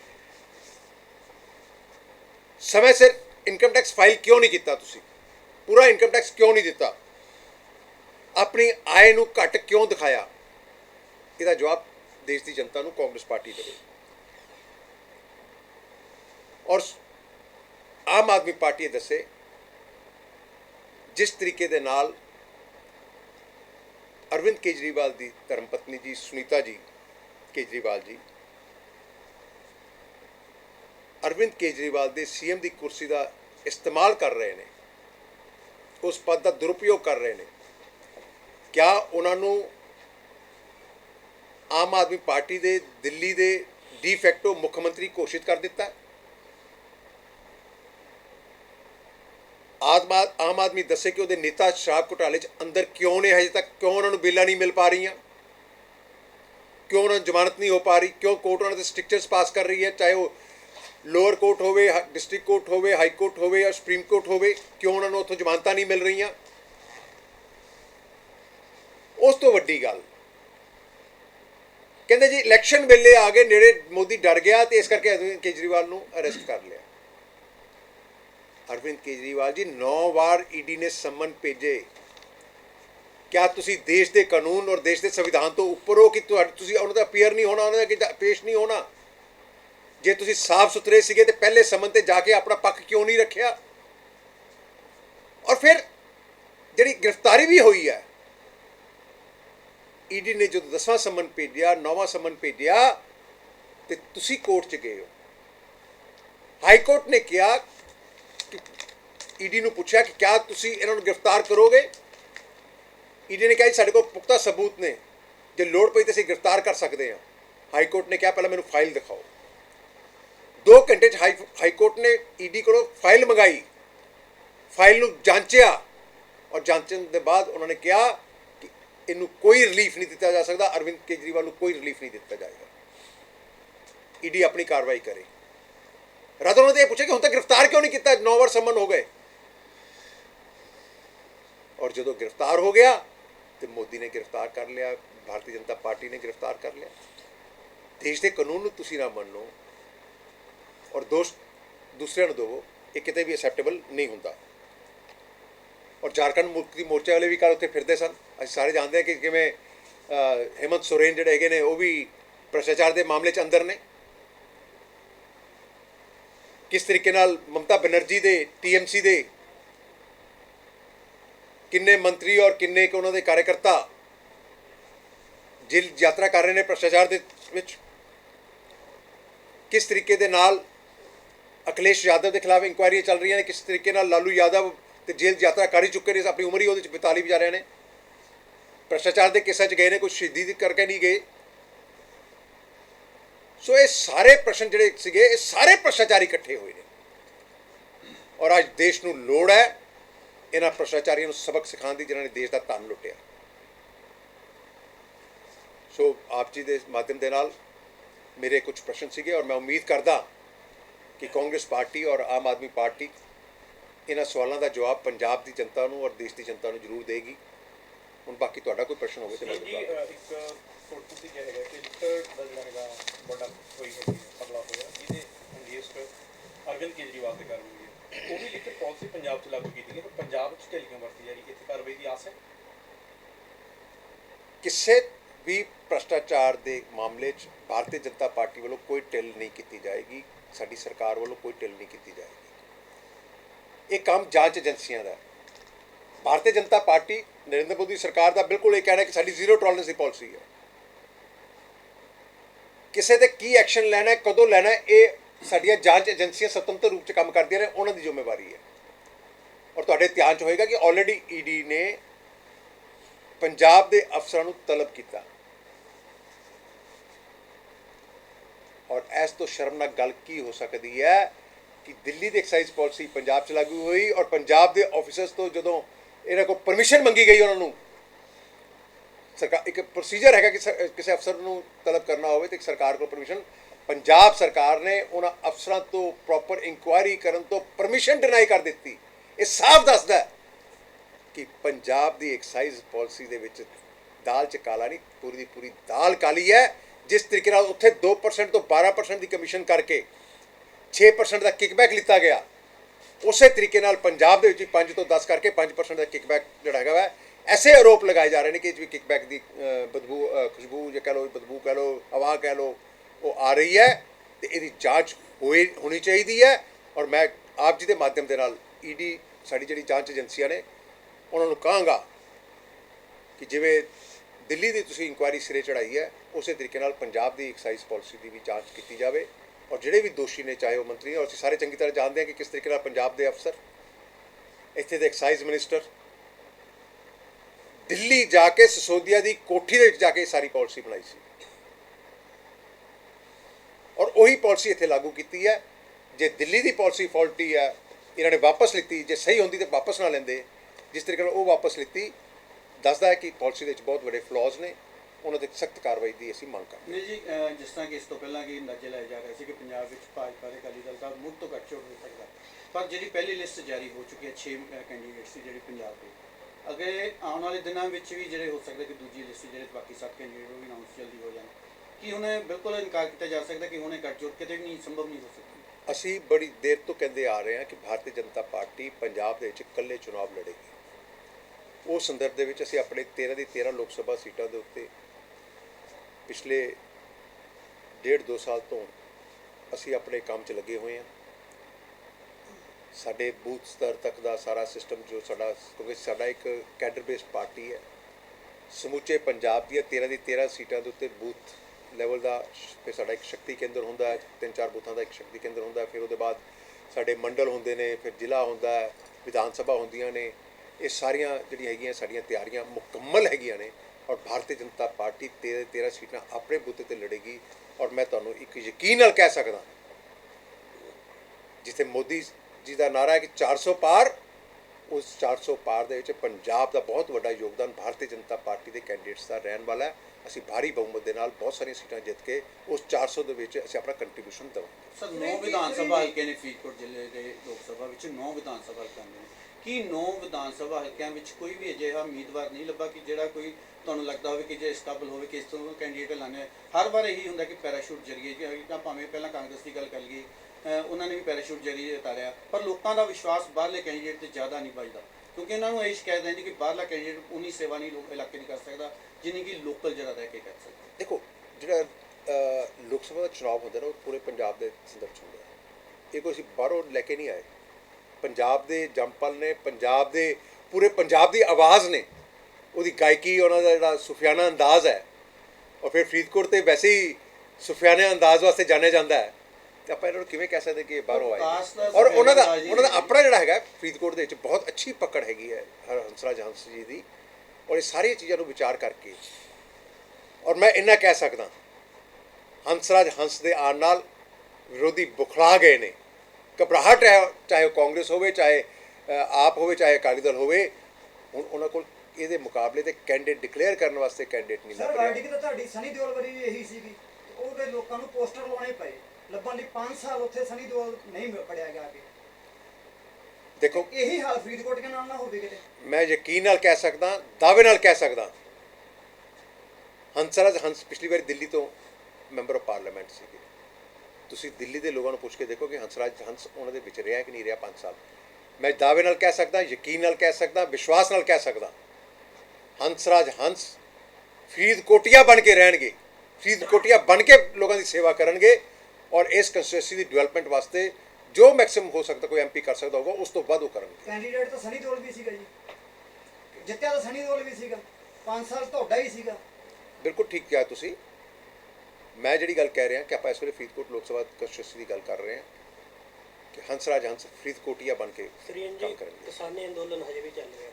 ਸਮੇਂ ਸਿਰ ਇਨਕਮ ਟੈਕਸ ਫਾਈਲ ਕਿਉਂ ਨਹੀਂ ਕੀਤਾ ਤੁਸੀਂ? ਪੂਰਾ ਇਨਕਮ ਟੈਕਸ ਕਿਉਂ ਨਹੀਂ ਦਿੱਤਾ? ਆਪਣੀ ਆਏ ਨੂੰ ਘੱਟ ਕਿਉਂ ਦਿਖਾਇਆ? ਇਹਦਾ ਜਵਾਬ ਦੇਸ਼ ਦੀ ਜਨਤਾ ਨੂੰ ਕਾਂਗਰਸ ਪਾਰਟੀ ਦੇਵੇ ਔਰ ਆਮ ਆਦਮੀ ਪਾਰਟੀ ਇਹ ਦੱਸੇ, ਜਿਸ ਤਰੀਕੇ ਦੇ ਨਾਲ ਅਰਵਿੰਦ ਕੇਜਰੀਵਾਲ ਦੀ ਧਰਮਪਤਨੀ ਜੀ, ਸੁਨੀਤਾ ਜੀ, ਕੇਜਰੀਵਾਲ ਜੀ, ਅਰਵਿੰਦ ਕੇਜਰੀਵਾਲ ਦੇ ਸੀਐਮ ਦੀ ਕੁਰਸੀ ਦਾ ਇਸਤੇਮਾਲ ਕਰ ਰਹੇ ਨੇ, ਉਸ ਪਦ ਦਾ ਦੁਰਉਪਯੋਗ ਕਰ ਰਹੇ ਨੇ ਕਿਆ ਉਹਨਾਂ ਨੂੰ ਆਮ ਆਦਮੀ ਪਾਰਟੀ ਦੇ ਦਿੱਲੀ ਦੇ ਡੀ ਮੁੱਖ ਮੰਤਰੀ ਘੋਸ਼ਿਤ ਕਰ ਦਿੱਤਾ? ਆਦਮਾ ਆਮ ਆਦਮੀ ਦੱਸੇ ਕਿ ਉਹਦੇ ਨੇਤਾ ਸ਼ਰਾਬ ਘੁਟਾਲੇ 'ਚ ਅੰਦਰ ਕਿਉਂ ਨੇ ਹਜੇ ਤੱਕ? ਕਿਉਂ ਉਹਨਾਂ ਨੂੰ ਬਿੱਲਾਂ ਨਹੀਂ ਮਿਲ ਪਾ ਰਹੀਆਂ? ਕਿਉਂ ਉਹਨਾਂ ਨੂੰ ਜ਼ਮਾਨਤ ਨਹੀਂ ਹੋ ਪਾ ਰਹੀ? ਕਿਉਂ ਕੋਰਟ ਉਹਨਾਂ ਦੇ ਸਟ੍ਰਿਕਚਰਸ ਪਾਸ ਕਰ ਰਹੀ ਹੈ? ਚਾਹੇ ਉਹ ਲੋਅਰ ਕੋਰਟ ਹੋਵੇ ਡਿਸਟ੍ਰਿਕਟ ਕੋਰਟ ਹੋਵੇ, ਹਾਈ ਕੋਰਟ ਹੋਵੇ ਜਾਂ ਸੁਪਰੀਮ ਕੋਰਟ ਹੋਵੇ, ਕਿਉਂ ਉਹਨਾਂ ਨੂੰ ਉੱਥੋਂ ਜ਼ਮਾਨਤਾਂ ਨਹੀਂ ਮਿਲ ਰਹੀਆਂ? ਉਸ ਤੋਂ ਵੱਡੀ ਗੱਲ। ਕਹਿੰਦੇ ਜੀ ਇਲੈਕਸ਼ਨ ਵੇਲੇ ਆ ਗਏ ਨੇੜੇ ਮੋਦੀ ਡਰ ਗਿਆ ਤੇ ਇਸ ਕਰਕੇ ਅਰਵਿੰਦ ਕੇਜਰੀਵਾਲ ਨੂੰ ਅਰੈਸਟ ਕਰ ਲਿਆ। ਅਰਵਿੰਦ ਕੇਜਰੀਵਾਲ ਜੀ 9 ਵਾਰ ਈਡੀ ਨੇ ਸਮਨ ਭੇਜੇ। ਕਿਆ ਤੁਸੀਂ ਦੇਸ਼ ਦੇ ਕਾਨੂੰਨ ਔਰ ਦੇਸ਼ ਦੇ ਸੰਵਿਧਾਨ ਤੋਂ ਉੱਪਰ ਹੋ ਕਿ ਤੁਹਾਡੇ ਤੁਸੀਂ ਉਹਨਾਂ ਦਾ ਅਪੀਅਰ ਨਹੀਂ ਹੋਣਾ, ਉਹਨਾਂ ਦਾ ਪੇਸ਼ ਨਹੀਂ ਹੋਣਾ? ਜੇ ਤੁਸੀਂ ਸਾਫ਼ ਸੁਥਰੇ ਸੀਗੇ ਤੇ ਪਹਿਲੇ ਸਮਨ ਤੇ ਜਾ ਕੇ ਆਪਣਾ ਪੱਖ ਕਿਉਂ ਨਹੀਂ ਰੱਖਿਆ? ਔਰ ਫਿਰ ਜਿਹੜੀ ਗ੍ਰਿਫਤਾਰੀ ਵੀ ਹੋਈ ਹੈ ਈਡੀ ਨੇ ਜਦੋਂ ਦਸਵਾਂ ਸਮਨ ਭੇਜਿਆ, ਨੌਵਾਂ ਸਮਨ ਭੇਜਿਆ, ਤੇ ਤੁਸੀਂ ਕੋਰਟ 'ਚ ਗਏ ਹੋ। ਹਾਈ ਕੋਰਟ ਨੇ ਕਿਹਾ ਕਿ ਈਡੀ ਨੂੰ ਪੁੱਛਿਆ ਕਿ ਕਿਆ ਤੁਸੀਂ ਇਹਨਾਂ ਨੂੰ ਗ੍ਰਿਫਤਾਰ ਕਰੋਗੇ? ਈਡੀ ਨੇ ਕਿਹਾ ਸਾਡੇ ਕੋਲ ਪੁਖਤਾ ਸਬੂਤ ਨੇ। ਜੇ ਲੋੜ ਪਈ ਤਾਂ ਅਸੀਂ ਗ੍ਰਿਫਤਾਰ ਕਰ ਸਕਦੇ ਹਾਂ। ਹਾਈ ਕੋਰਟ ਨੇ ਕਿਹਾ, ਪਹਿਲਾਂ ਮੈਨੂੰ ਫਾਈਲ ਦਿਖਾਓ। 2 ਘੰਟੇ 'ਚ ਹਾਈ ਹਾਈ ਕੋਰਟ ਨੇ ਈਡੀ ਕੋਲੋਂ ਫਾਈਲ ਮੰਗਾਈ। ਫਾਈਲ ਨੂੰ ਜਾਂਚਿਆ। ਔਰ ਜਾਂਚਣ ਦੇ ਬਾਅਦ ਉਹਨਾਂ ਨੇ ਕਿਹਾ ਇਹਨੂੰ ਕੋਈ ਰਿਲੀਫ ਨਹੀਂ ਦਿੱਤਾ ਜਾ ਸਕਦਾ, ਅਰਵਿੰਦ ਕੇਜਰੀਵਾਲ ਨੂੰ ਕੋਈ ਰਿਲੀਫ ਨਹੀਂ ਦਿੱਤਾ ਜਾਏਗਾ। ਈਡੀ ਆਪਣੀ ਕਾਰਵਾਈ ਕਰੇ। ਰਾਧਾ ਉਹਨਾਂ ਨੇ ਇਹ ਪੁੱਛਿਆ ਕਿ ਹੁਣ ਤੱਕ ਗ੍ਰਿਫਤਾਰ ਕਿਉਂ ਨਹੀਂ ਕੀਤਾ? 9 ਵਾਰ ਸਮਨ ਹੋ ਗਏ। ਔਰ ਜਦੋਂ ਗ੍ਰਿਫਤਾਰ ਹੋ ਗਿਆ, ਤੇ ਮੋਦੀ ਨੇ ਗ੍ਰਿਫਤਾਰ ਕਰ ਲਿਆ, ਭਾਰਤੀ ਜਨਤਾ ਪਾਰਟੀ ਨੇ ਗ੍ਰਿਫਤਾਰ ਕਰ ਲਿਆ। ਦੇਸ਼ ਦੇ ਕਾਨੂੰਨ ਨੂੰ ਤੁਸੀਂ ਨਾ ਮੰਨੋ, ਔਰ ਦੋਸ਼ ਦੂਸਰਿਆਂ ਨੂੰ ਦੇਵੋ, ਇਹ ਕਿਤੇ ਵੀ ਅਸੈਪਟੇਬਲ ਨਹੀਂ ਹੁੰਦਾ। ਔਰ ਝਾਰਖੰਡ ਮੁਕਤੀ ਮੋਰਚੇ ਵਾਲੇ ਵੀ ਕੱਲ ਉੱਥੇ ਫਿਰਦੇ ਸਨ। ਅਸੀਂ ਸਾਰੇ ਜਾਣਦੇ ਹਾਂ ਕਿ ਕਿਵੇਂ ਅਹ, ਸੋਰੇਨ ਜਿਹੜੇ ਹੈਗੇ ਨੇ ਉਹ ਵੀ ਭ੍ਰਿਸ਼ਟਾਚਾਰ ਦੇ ਮਾਮਲੇ 'ਚ ਅੰਦਰ ਨੇ। ਕਿਸ ਤਰੀਕੇ ਨਾਲ ਮਮਤਾ ਬਨਰਜੀ ਦੇ ਟੀਐਮਸੀ ਦੇ ਕਿੰਨੇ ਮੰਤਰੀ ਔਰ ਕਿੰਨੇ ਕੁ ਉਹਨਾਂ ਦੇ ਕਾਰਜਕਰਤਾ ਜੇਲ੍ਹ ਯਾਤਰਾ ਕਰ ਰਹੇ ਨੇ ਭ੍ਰਿਸ਼ਟਾਚਾਰ ਦੇ ਵਿੱਚ ਕਿਸ ਤਰੀਕੇ ਦੇ ਨਾਲ ਅਖਿਲੇਸ਼ ਯਾਦਵ ਦੇ ਖਿਲਾਫ ਇਨਕੁਆਇਰੀਆਂ ਚੱਲ ਰਹੀਆਂ ਨੇ ਕਿਸ ਤਰੀਕੇ ਨਾਲ ਲਾਲੂ ਯਾਦਵ ਤੇ ਜੇਲ੍ਹ ਯਾਤਰਾ ਕਰ ਹੀ ਚੁੱਕੇ ਨੇ ਆਪਣੀ ਉਮਰ ਹੀ ਉਹਦੇ ਚ 42 ਵਿਚਾਰਿਆਂ ਨੇ। ਭ੍ਰਿਸ਼ਟਾਚਾਰ ਦੇ ਕੇਸਾਂ 'ਚ ਗਏ ਨੇ ਕੁਝ ਸ਼ਹੀਦੀ ਕਰਕੇ ਨਹੀਂ ਗਏ। ਸੋ ਇਹ ਸਾਰੇ ਪ੍ਰਸ਼ਨ ਜਿਹੜੇ ਸੀਗੇ, ਇਹ ਸਾਰੇ ਭ੍ਰਿਸ਼ਟਾਚਾਰੀ ਇਕੱਠੇ ਹੋਏ ਨੇ। ਔਰ ਅੱਜ ਦੇਸ਼ ਨੂੰ ਲੋੜ ਹੈ ਇਹਨਾਂ ਭ੍ਰਿਸ਼ਟਾਚਾਰੀਆਂ ਨੂੰ ਸਬਕ ਸਿਖਾਉਣ ਦੀ, ਜਿਨ੍ਹਾਂ ਨੇ ਦੇਸ਼ ਦਾ ਧਨ ਲੁੱਟਿਆ। ਸੋ ਆਪ ਜੀ ਦੇ ਮਾਧਿਅਮ ਦੇ ਨਾਲ ਮੇਰੇ ਕੁਝ ਪ੍ਰਸ਼ਨ ਸੀਗੇ, ਔਰ ਮੈਂ ਉਮੀਦ ਕਰਦਾ ਕਿ ਕਾਂਗਰਸ ਪਾਰਟੀ ਔਰ ਆਮ ਆਦਮੀ ਪਾਰਟੀ ਇਹਨਾਂ ਸਵਾਲਾਂ ਦਾ ਜਵਾਬ ਪੰਜਾਬ ਦੀ ਜਨਤਾ ਨੂੰ ਔਰ ਦੇਸ਼ ਦੀ ਜਨਤਾ ਨੂੰ ਜ਼ਰੂਰ ਦੇਗੀ। ਹੁਣ ਬਾਕੀ ਤੁਹਾਡਾ ਕੋਈ ਪ੍ਰਸ਼ਨ ਹੋਵੇ ਤੇ ਮੈਂ ਜੀ ਇੱਕ ਫੋਟੋ ਤੁਸੀਂ ਕਿਹਾ ਹੈਗਾ ਕਿ ਥਰਡ ਦਾ ਜਿਹੜਾ ਹੈਗਾ ਵੱਡਾ ਹੈ, ਬਦਲਾਅ ਹੋਇਆ ਜਿਹਦੇ ਅੰਗੇਸਟ ਅਰਵਿੰਦ ਕੇਜਰੀਵਾਲ ਤੇ ਕਾਰਵਾਈ ਹੈ। ਉਹ ਵੀ ਲਿਖਤ ਪਾਲਿਸੀ ਪੰਜਾਬ 'ਚ ਲਾਗੂ ਕੀਤੀ ਗਈ ਪਰ ਪੰਜਾਬ 'ਚ ਢਿੱਲੀਆਂ ਵਰਤੀ ਜਾ ਰਹੀ ਇੱਥੇ ਕਾਰਵਾਈ ਦੀ ਆਸ ਹੈ? ਕਿਸੇ ਵੀ ਭ੍ਰਸ਼ਟਾਚਾਰ ਦੇ ਮਾਮਲੇ 'ਚ ਭਾਰਤੀ ਜਨਤਾ ਪਾਰਟੀ ਵੱਲੋਂ ਕੋਈ ਢਿੱਲ ਨਹੀਂ ਕੀਤੀ ਜਾਏਗੀ ਸਾਡੀ ਸਰਕਾਰ ਵੱਲੋਂ ਕੋਈ ਢਿੱਲ ਨਹੀਂ ਕੀਤੀ ਜਾਏਗੀ। ਇਹ ਕੰਮ ਜਾਂਚ ਏਜੰਸੀਆਂ ਦਾ ਭਾਰਤੀ ਜਨਤਾ ਪਾਰਟੀ, ਨਰਿੰਦਰ ਮੋਦੀ ਸਰਕਾਰ ਦਾ ਬਿਲਕੁਲ ਇਹ ਕਹਿਣਾ ਕਿ ਸਾਡੀ ਜ਼ੀਰੋ ਟੋਲਰੈਂਸ ਦੀ ਪਾਲਿਸੀ ਹੈ। ਕਿਸੇ ਤੇ ਕੀ ਐਕਸ਼ਨ ਲੈਣਾ ਹੈ, ਕਦੋਂ ਲੈਣਾ ਹੈ, ਇਹ ਸਾਡੀਆਂ ਜਾਂਚ ਏਜੰਸੀਆਂ ਸੁਤੰਤਰ ਰੂਪ ਚ ਕੰਮ ਕਰਦੀਆਂ ਨੇ, ਉਹਨਾਂ ਦੀ ਜ਼ਿੰਮੇਵਾਰੀ ਹੈ। ਔਰ ਤੁਹਾਡੇ ਧਿਆਨ ਚ ਹੋਏਗਾ ਕਿ ਆਲਰੇਡੀ ਈਡੀ ਨੇ ਪੰਜਾਬ ਦੇ ਅਫਸਰਾਂ ਨੂੰ ਤਲਬ ਕੀਤਾ। ਔਰ ਇਸ ਤੋਂ ਸ਼ਰਮਨਾਕ ਗੱਲ ਕੀ ਹੋ ਸਕਦੀ ਹੈ? ਕਿ ਦਿੱਲੀ ਦੀ ਐਕਸਾਈਜ਼ ਪਾਲਿਸੀ ਪੰਜਾਬ 'ਚ ਲਾਗੂ ਹੋਈ ਔਰ ਪੰਜਾਬ ਦੇ ਆਫੀਸਰਸ ਤੋਂ ਜਦੋਂ ਇਹਨਾਂ ਕੋਲ ਪਰਮਿਸ਼ਨ ਮੰਗੀ ਗਈ ਉਹਨਾਂ ਨੂੰ ਸਰਕਾਰ ਇੱਕ ਪ੍ਰੋਸੀਜਰ ਹੈਗਾ ਕਿ ਕਿਸੇ ਅਫਸਰ ਨੂੰ ਤਲਬ ਕਰਨਾ ਹੋਵੇ ਤੇ ਸਰਕਾਰ ਕੋਲ ਪਰਮਿਸ਼ਨ ਪੰਜਾਬ ਸਰਕਾਰ ਨੇ ਉਹਨਾਂ ਅਫਸਰਾਂ ਤੋਂ ਪ੍ਰੋਪਰ ਇਨਕੁਆਇਰੀ ਕਰਨ ਤੋਂ ਪਰਮਿਸ਼ਨ ਡਿਨਾਈ ਕਰ ਦਿੱਤੀ। ਇਹ ਸਾਫ਼ ਦੱਸਦਾ ਹੈ ਕਿ ਪੰਜਾਬ ਦੀ ਐਕਸਾਈਜ਼ ਪਾਲਿਸੀ ਦੇ ਵਿੱਚ ਦਾਲ ਚ ਕਾਲਾ ਨਹੀਂ, ਪੂਰੀ ਦੀ ਪੂਰੀ ਦਾਲ ਕਾਲੀ ਹੈ, ਜਿਸ ਤਰੀਕੇ ਨਾਲ ਉੱਥੇ 2% ਤੋਂ 12% ਦੀ ਕਮਿਸ਼ਨ ਕਰਕੇ 6% ਦਾ ਕਿਕਬੈਕ ਲਿੱਤਾ ਗਿਆ। ਉਸੇ ਤਰੀਕੇ ਨਾਲ ਪੰਜਾਬ ਦੇ ਵਿੱਚ ਵੀ 5 ਤੋਂ 10 ਕਰਕੇ 5% ਦਾ ਕਿਕਬੈਕ ਜਿਹੜਾ ਹੈਗਾ ਵਾ, ਐਸੇ ਆਰੋਪ ਲਗਾਏ ਜਾ ਰਹੇ ਨੇ ਕਿ ਇਹ ਵੀ ਕਿਕਬੈਕ ਦੀ ਬਦਬੂ ਖੁਸ਼ਬੂ ਜੇ ਕਹ ਲਓ, ਬਦਬੂ ਕਹ ਲਓ, ਹਵਾ ਕਹਿ ਲਓ, ਉਹ ਆ ਰਹੀ ਹੈ ਤੇ ਇਹਦੀ ਜਾਂਚ ਹੋਈ ਹੋਣੀ ਚਾਹੀਦੀ ਹੈ ਔਰ ਮੈਂ ਆਪ ਜੀ ਦੇ ਮਾਧਿਅਮ ਦੇ ਨਾਲ ਈਡੀ ਸਾਡੀ ਜਿਹੜੀ ਜਾਂਚ ਏਜੰਸੀਆਂ ਨੇ, ਉਹਨਾਂ ਨੂੰ ਕਹਾਂਗਾ ਕਿ ਜਿਵੇਂ ਦਿੱਲੀ ਦੀ ਤੁਸੀਂ ਇਨਕੁਆਇਰੀ ਸਿਰੇ ਚੜਾਈ ਹੈ, ਉਸੇ ਤਰੀਕੇ ਨਾਲ ਪੰਜਾਬ ਦੀ ਐਕਸਾਈਜ਼ ਪਾਲਿਸੀ ਦੀ ਵੀ ਜਾਂਚ ਕੀਤੀ ਜਾਵੇ। ਔਰ ਜਿਹੜੇ ਵੀ ਦੋਸ਼ੀ ਨੇ, ਚਾਹੇ ਉਹ ਮੰਤਰੀ ਔਰ ਅਸੀਂ ਸਾਰੇ ਚੰਗੀ ਤਰ੍ਹਾਂ ਜਾਣਦੇ ਹਾਂ ਕਿ ਕਿਸ ਤਰੀਕੇ ਨਾਲ ਪੰਜਾਬ ਦੇ ਅਫਸਰ, ਇੱਥੇ ਦੇ ਐਕਸਾਈਜ਼ ਮਿਨਿਸਟਰ, ਦਿੱਲੀ ਜਾ ਕੇ ਸਸੋਦੀਆ ਦੀ ਕੋਠੀ ਦੇ ਵਿੱਚ ਜਾ ਕੇ ਸਾਰੀ ਪਾਲਿਸੀ ਬਣਾਈ ਸੀ। ਔਰ ਉਹੀ ਪਾਲਿਸੀ ਇੱਥੇ ਲਾਗੂ ਕੀਤੀ ਹੈ। ਜੇ ਦਿੱਲੀ ਦੀ ਪਾਲਿਸੀ ਫਾਲਟੀ ਹੈ, ਇਹਨਾਂ ਨੇ ਵਾਪਸ ਲਿੱਤੀ, ਜੇ ਸਹੀ ਹੁੰਦੀ ਤਾਂ ਵਾਪਸ ਨਾ ਲੈਂਦੇ। ਜਿਸ ਤਰੀਕੇ ਨਾਲ ਉਹ ਵਾਪਸ ਲਿੱਤੀ, ਦੱਸਦਾ ਹੈ ਕਿ ਪਾਲਿਸੀ ਦੇ ਵਿੱਚ ਬਹੁਤ ਵੱਡੇ ਫਲॉज ਨੇ। ਉਹਨਾਂ ਤੇ ਸਖਤ ਕਾਰਵਾਈ ਦੀ ਅਸੀਂ ਮੰਗ ਕਰਦੇ ਨਹੀਂ ਜੀ ਅਹ ਜਿਸ ਤਰ੍ਹਾਂ ਕਿ ਇਸ ਤੋਂ ਪਹਿਲਾਂ ਕਿ ਅੰਦਾਜ਼ੇ ਲਾਏ ਜਾ ਰਹੇ ਸੀ ਕਿ ਪੰਜਾਬ ਵਿੱਚ ਭਾਜਪਾ ਦੇ ਅਕਾਲੀ ਦਲ ਦਾ ਮੁੱਢ ਤੋਂ ਘੱਟ ਚੋਣ ਹੋ ਸਕਦਾ। ਪਰ ਜਿਹੜੀ ਪਹਿਲੀ ਲਿਸਟ ਜਾਰੀ ਹੋ ਚੁੱਕੀ ਹੈ 6 ਕੈਂਡੀਡੇਟ ਸੀ ਜਿਹੜੀ ਪੰਜਾਬ ਦੇ ਅਗੇ ਆਉਣ ਵਾਲੇ ਦਿਨਾਂ ਵਿੱਚ ਵੀ ਜਿਹੜੇ ਹੋ ਸਕਦੇ ਕਿ ਦੂਜੀ ਲਿਸਟ ਜਿਹੜੇ ਬਾਕੀ ਸੱਤ ਕੈਂਡੀਡੇਟ ਉਹ ਵੀ ਅਨਾਉਂਸ ਜਲਦੀ ਹੋ ਜਾਣ। ਕੀ ਹੁਣ ਬਿਲਕੁਲ ਇਨਕਾਰ ਕੀਤਾ ਜਾ ਸਕਦਾ ਕਿ ਹੁਣੇ ਘੱਟ ਚੋਣ ਕਿਤੇ ਵੀ ਨਹੀਂ ਸੰਭਵ ਨਹੀਂ ਹੋ ਸਕਦੀ? ਅਸੀਂ ਬੜੀ ਦੇਰ ਤੋਂ ਕਹਿੰਦੇ ਆ ਰਹੇ ਹਾਂ ਕਿ ਭਾਰਤੀ ਜਨਤਾ ਪਾਰਟੀ ਪੰਜਾਬ ਦੇ ਵਿੱਚ ਇਕੱਲੇ ਚੁਣਾਵ ਲੜੇਗੀ। ਉਸ ਸੰਦਰਭ ਦੇ ਵਿੱਚ ਅਸੀਂ ਆਪਣੇ 13 ਦੀ 13 ਲੋਕ ਸਭਾ ਸੀਟਾਂ ਦੇ ਉੱਤੇ ਪਿਛਲੇ ਡੇਢ ਦੋ ਸਾਲ ਤੋਂ ਅਸੀਂ ਆਪਣੇ ਕੰਮ 'ਚ ਲੱਗੇ ਹੋਏ ਹਾਂ। ਸਾਡੇ ਬੂਥ ਸਤਰ ਤੱਕ ਦਾ ਸਾਰਾ ਸਿਸਟਮ ਜੋ ਸਾਡਾ, ਕਿਉਂਕਿ ਸਾਡਾ ਇੱਕ ਕੈਡਰ ਬੇਸਡ ਪਾਰਟੀ ਹੈ। ਸਮੁੱਚੇ ਪੰਜਾਬ ਦੀਆਂ 13 ਦੀ 13 ਸੀਟਾਂ ਦੇ ਉੱਤੇ ਬੂਥ ਲੈਵਲ ਦਾ ਫਿਰ ਸਾਡਾ ਇੱਕ ਸ਼ਕਤੀ ਕੇਂਦਰ ਹੁੰਦਾ ਹੈ, ਤਿੰਨ ਚਾਰ ਬੂਥਾਂ ਦਾ ਇੱਕ ਸ਼ਕਤੀ ਕੇਂਦਰ ਹੁੰਦਾ ਹੈ। ਫਿਰ ਉਹਦੇ ਬਾਅਦ ਸਾਡੇ ਮੰਡਲ ਹੁੰਦੇ ਨੇ, ਫਿਰ ਜ਼ਿਲ੍ਹਾ ਹੁੰਦਾ ਹੈ, ਵਿਧਾਨ ਸਭਾ ਹੁੰਦੀਆਂ ਨੇ। ਇਹ ਸਾਰੀਆਂ ਜਿਹੜੀਆਂ ਹੈਗੀਆਂ, ਸਾਡੀਆਂ ਤਿਆਰੀਆਂ ਮੁਕੰਮਲ ਹੈਗੀਆਂ ਨੇ। ਔਰ ਭਾਰਤੀ ਜਨਤਾ ਪਾਰਟੀ 13 13 ਸੀਟਾਂ ਆਪਣੇ ਬੂਥੇ ਤੇ ਲੜੇਗੀ ਔਰ ਮੈਂ ਤੁਹਾਨੂੰ ਇੱਕ ਯਕੀਨ ਨਾਲ ਕਹਿ ਸਕਦਾ ਜਿੱਥੇ ਮੋਦੀ ਜੀ ਦਾ ਨਾਰਾ ਹੈ ਕਿ 400 ਪਾਰ ਉਸ 400 ਪਾਰ ਦੇ ਵਿੱਚ ਪੰਜਾਬ ਦਾ ਬਹੁਤ ਵੱਡਾ ਯੋਗਦਾਨ ਭਾਰਤੀ ਜਨਤਾ ਪਾਰਟੀ ਦੇ ਕੈਂਡੀਡੇਟਸ ਦਾ ਰਹਿਣ ਵਾਲਾ ਹੈ। ਅਸੀਂ ਭਾਰੀ ਬਹੁਮਤ ਦੇ ਨਾਲ ਬਹੁਤ ਸਾਰੀਆਂ ਸੀਟਾਂ ਜਿੱਤ ਕੇ ਉਸ 400 ਦੇ ਵਿੱਚ ਅਸੀਂ ਆਪਣਾ ਕੰਟਰੀਬਿਊਸ਼ਨ ਦੇਵਾਂਗੇ। ਸਰ 9 ਵਿਧਾਨ ਸਭਾ ਹਲਕੇ ਨੇ ਫਰੀਦਕੋਟ ਜ਼ਿਲ੍ਹੇ ਦੇ ਲੋਕ ਸਭਾ ਵਿੱਚ 9 ਵਿਧਾਨ ਸਭਾ ਹਲਕਿਆਂ ਨੇ। ਕੀ 9 ਵਿਧਾਨ ਸਭਾ ਹਲਕਿਆਂ ਵਿੱਚ ਕੋਈ ਵੀ ਅਜਿਹਾ ਉਮੀਦਵਾਰ ਨਹੀਂ ਲੱਭਾ ਕਿ ਜਿਹੜਾ ਕੋਈ ਤੁਹਾਨੂੰ ਲੱਗਦਾ ਹੋਵੇ ਕਿ ਜੇ ਇਸ ਕਾਬਲ ਹੋਵੇ ਕਿ ਇਸ ਤੋਂ ਕੈਂਡੀਡੇਟ ਲਾਣੇ ਹਰ ਵਾਰ ਇਹੀ ਹੁੰਦਾ ਕਿ ਪੈਰਾਸ਼ੂਟ ਜਰੀਏ ਕਿ ਭਾਵੇਂ ਪਹਿਲਾਂ ਕਾਂਗਰਸ ਦੀ ਗੱਲ ਕਰ ਲਈਏ ਉਹਨਾਂ ਨੇ ਵੀ ਪੈਰਾਸ਼ੂਟ ਜਰੀਏ ਉਤਾਰਿਆ, ਪਰ ਲੋਕਾਂ ਦਾ ਵਿਸ਼ਵਾਸ ਬਾਹਰਲੇ ਕੈਂਡੀਡੇਟ ਤੇ ਜ਼ਿਆਦਾ ਨਹੀਂ ਵੱਜਦਾ। ਕਿਉਂਕਿ ਇਹਨਾਂ ਨੂੰ ਇਹ ਸ਼ਿਕਾਇਤ ਰਹਿੰਦੀ ਕਿ ਬਾਹਰਲਾ ਕੈਂਡੀਡੇਟ ਉਨੀ ਸੇਵਾ ਨਹੀਂ ਲੋਕ ਇਲਾਕੇ ਦੀ ਕਰ ਸਕਦਾ, ਜਿੰਨੀ ਕਿ ਲੋਕਲ ਜਿਹੜਾ ਰਹਿ ਕੇ ਕਰ ਸਕਦਾ। ਦੇਖੋ, ਜਿਹੜਾ ਲੋਕ ਸਭਾ ਦਾ ਚੁਣਾਵ ਹੁੰਦਾ ਨਾ, ਉਹ ਪੂਰੇ ਪੰਜਾਬ ਦੇ ਸੰਦਰਭ 'ਚ ਹੁੰਦਾ ਇਹ ਕੋਈ ਅਸੀਂ ਬਾਹਰੋਂ ਲੈ ਕੇ ਨਹੀਂ ਆਏ। ਪੰਜਾਬ ਦੇ ਜੰਪਲ ਨੇ, ਪੰਜਾਬ ਦੇ, ਪੂਰੇ ਪੰਜਾਬ ਦੀ ਆਵਾਜ਼ ਨੇ ਉਹਦੀ ਗਾਇਕੀ ਉਹਨਾਂ ਦਾ ਜਿਹੜਾ ਸੁਫਿਆਨਾ ਅੰਦਾਜ਼ ਹੈ ਔਰ ਫਿਰ ਫਰੀਦਕੋਟ ਤੇ ਵੈਸੇ ਹੀ ਸੁਫਿਆਨੇ ਅੰਦਾਜ਼ ਵਾਸਤੇ ਜਾਣਿਆ ਜਾਂਦਾ ਹੈ ਤੇ ਆਪਾਂ ਇਹਨਾਂ ਨੂੰ ਕਿਵੇਂ ਕਹਿ ਸਕਦੇ ਕਿ ਇਹ ਬਾਹਰੋਂ ਆਏ? ਔਰ ਉਹਨਾਂ ਦਾ ਉਹਨਾਂ ਦਾ। ਆਪਣਾ ਜਿਹੜਾ ਹੈਗਾ ਫਰੀਦਕੋਟ ਦੇ ਵਿੱਚ ਬਹੁਤ ਅੱਛੀ ਪਕੜ ਹੈਗੀ ਹੈ ਹਰ ਹੰਸਰਾਜ ਹੰਸ ਜੀ ਦੀ ਔਰ ਇਹ ਸਾਰੀਆਂ ਚੀਜ਼ਾਂ ਨੂੰ ਵਿਚਾਰ ਕਰਕੇ ਔਰ ਮੈਂ ਇੰਨਾ ਕਹਿ ਸਕਦਾ ਹੰਸਰਾਜ ਹੰਸ ਦੇ ਆਉਣ ਨਾਲ ਵਿਰੋਧੀ ਬੁਖਲਾ ਗਏ ਨੇ ਘਬਰਾਹਟ ਹੈ ਚਾਹੇ ਕਾਂਗਰਸ ਹੋਵੇ ਚਾਹੇ ਆਪ ਹੋਵੇ ਚਾਹੇ ਅਕਾਲੀ ਦਲ ਹੋਵੇ ਹੁਣ ਉਹਨਾਂ ਕੋਲ ਇਹਦੇ ਮੁਕਾਬਲੇ ਤੇ ਕੈਂਡੀਡੇਟ ਡਿਕਲੇਅਰ ਕਰਨ ਵਾਸਤੇ ਕੈਂਡੀਡੇਟ ਨਹੀਂ ਸਰ ਲੱਭ ਰਿਹਾ ਵਰਡਿੰਗ ਤਾਂ ਤੁਹਾਡੀ ਸਨੀ ਦਿਓਲ ਵਾਰੀ ਵੀ ਇਹੀ ਸੀਗੀ। ਉਹਦੇ ਲੋਕਾਂ ਨੂੰ ਪੋਸਟਰ ਲਾਉਣੇ ਪਏ। ਲੱਭਣ ਲਈ 5 ਸਾਲ ਉੱਥੇ ਸਨੀ ਦਿਓਲ ਨਹੀਂ ਮਿਲ ਪੜਿਆ ਗਿਆ ਕਿ। ਦੇਖੋ ਇਹੀ ਹਾਲ ਫਰੀਦਕੋਟ ਦੇ ਨਾਲ ਨਾ ਹੋਵੇ ਕਿਤੇ। ਮੈਂ ਯਕੀਨ ਨਾਲ ਕਹਿ ਸਕਦਾ ਦਾਅਵੇ ਨਾਲ ਕਹਿ ਸਕਦਾ ਹੰਸਰਾਜ ਹੰਸ ਪਿਛਲੀ ਵਾਰੀ ਦਿੱਲੀ ਤੋਂ ਮੈਂਬਰ ਆਫ ਪਾਰਲੀਮੈਂਟ ਸੀਗੇ। ਤੁਸੀਂ ਦਿੱਲੀ ਦੇ ਲੋਕਾਂ ਨੂੰ ਪੁੱਛ ਕੇ ਦੇਖੋ ਕਿ ਹੰਸਰਾਜ ਹੰਸ ਉਹਨਾਂ ਦੇ ਵਿੱਚ ਰਿਹਾ ਕਿ ਨਹੀਂ ਰਿਹਾ 5 ਸਾਲ। ਮੈਂ ਦਾਅਵੇ ਨਾਲ ਕਹਿ ਸਕਦਾ ਯਕੀਨ ਨਾਲ ਕਹਿ ਸਕਦਾ ਵਿਸ਼ਵਾਸ ਨਾਲ ਕਹਿ ਸਕਦਾ। ਹੰਸਰਾਜ ਹੰਸ ਫਰੀਦਕੋਟੀਆ ਬਣ ਕੇ ਰਹਿਣਗੇ। ਫਰੀਦਕੋਟੀਆ ਬਣ ਕੇ ਲੋਕਾਂ ਦੀ ਸੇਵਾ ਕਰਨਗੇ ਔਰ ਇਸ ਕੰਸਟੀਟਿਊਂਸੀ ਦੀ ਡਿਵੈਲਪਮੈਂਟ ਵਾਸਤੇ ਜੋ ਮੈਕਸਿਮਮ ਹੋ ਸਕਦਾ ਕੋਈ ਐਮਪੀ ਕਰ ਸਕਦਾ ਹੋਗਾ ਉਸ ਤੋਂ ਵੱਧ ਉਹ ਕਰਨਗੇ। ਕੈਂਡੀਡੇਟ ਤਾਂ ਸਨੀ ਦਿਓਲ ਵੀ ਸੀਗਾ ਜੀ। ਜਿੱਤਿਆ ਤਾਂ ਸਨੀ ਦਿਓਲ ਵੀ ਸੀਗਾ। 5 ਸਾਲ ਤੁਹਾਡਾ ਹੀ ਸੀਗਾ। ਬਿਲਕੁਲ ਠੀਕ ਕਿਹਾ ਤੁਸੀਂ। ਮੈਂ ਜਿਹੜੀ ਗੱਲ ਕਹਿ ਰਿਹਾ ਕਿ ਆਪਾਂ ਇਸ ਵੇਲੇ ਫਰੀਦਕੋਟ ਲੋਕ ਸਭਾ ਕੰਸਟੀਟਿਊਂਸੀ ਦੀ ਗੱਲ ਕਰ ਰਹੇ ਹਾਂ ਕਿ ਹੰਸਰਾਜ ਹੰਸ ਫਰੀਦਕੋਟੀਆ ਬਣ ਕੇ ਕੰਮ ਜੀ ਕਰਨਗੇ। ਕਿਸਾਨੀ ਅੰਦੋਲਨ ਹਜੇ ਵੀ ਚੱਲ ਰਿਹਾ।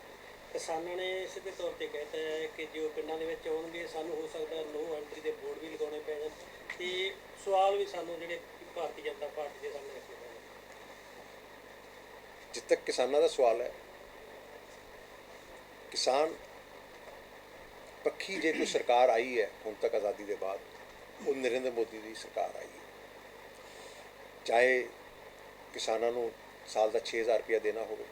ਕਿਸਾਨਾਂ ਨੇ ਸਿੱਧੇ ਤੌਰ ਤੇ ਕਹਿਤਾ ਹੈ ਕਿ ਜੋ ਪਿੰਡਾਂ ਦੇ ਵਿੱਚ ਆਉਣਗੇ, ਸਾਨੂੰ ਹੋ ਸਕਦਾ ਨੋ ਐਂਟਰੀ ਦੇ ਬੋਰਡ ਵੀ ਲਗਾਉਣੇ ਪੈ ਜਾਣ ਤੇ ਸਵਾਲ ਵੀ ਸਾਨੂੰ ਜਿਹੜੇ ਭਾਰਤੀ ਜਨਤਾ ਪਾਰਟੀ ਦੇ ਸਾਹਮਣੇ ਰੱਖੇ ਪੈਣ ਜਿੱਥੇ ਤੱਕ ਕਿਸਾਨਾਂ ਦਾ ਸਵਾਲ ਹੈ, ਕਿਸਾਨ ਪੱਖੀ ਜੇ ਕੋਈ ਸਰਕਾਰ ਆਈ ਹੈ, ਹੁਣ ਤੱਕ ਆਜ਼ਾਦੀ ਦੇ ਬਾਅਦ, ਉਹ ਨਰਿੰਦਰ ਮੋਦੀ ਦੀ ਸਰਕਾਰ ਆਈ ਹੈ। ਚਾਹੇ ਕਿਸਾਨਾਂ ਨੂੰ ਸਾਲ ਦਾ 6000 ਰੁਪਇਆ ਦੇਣਾ ਹੋਵੇ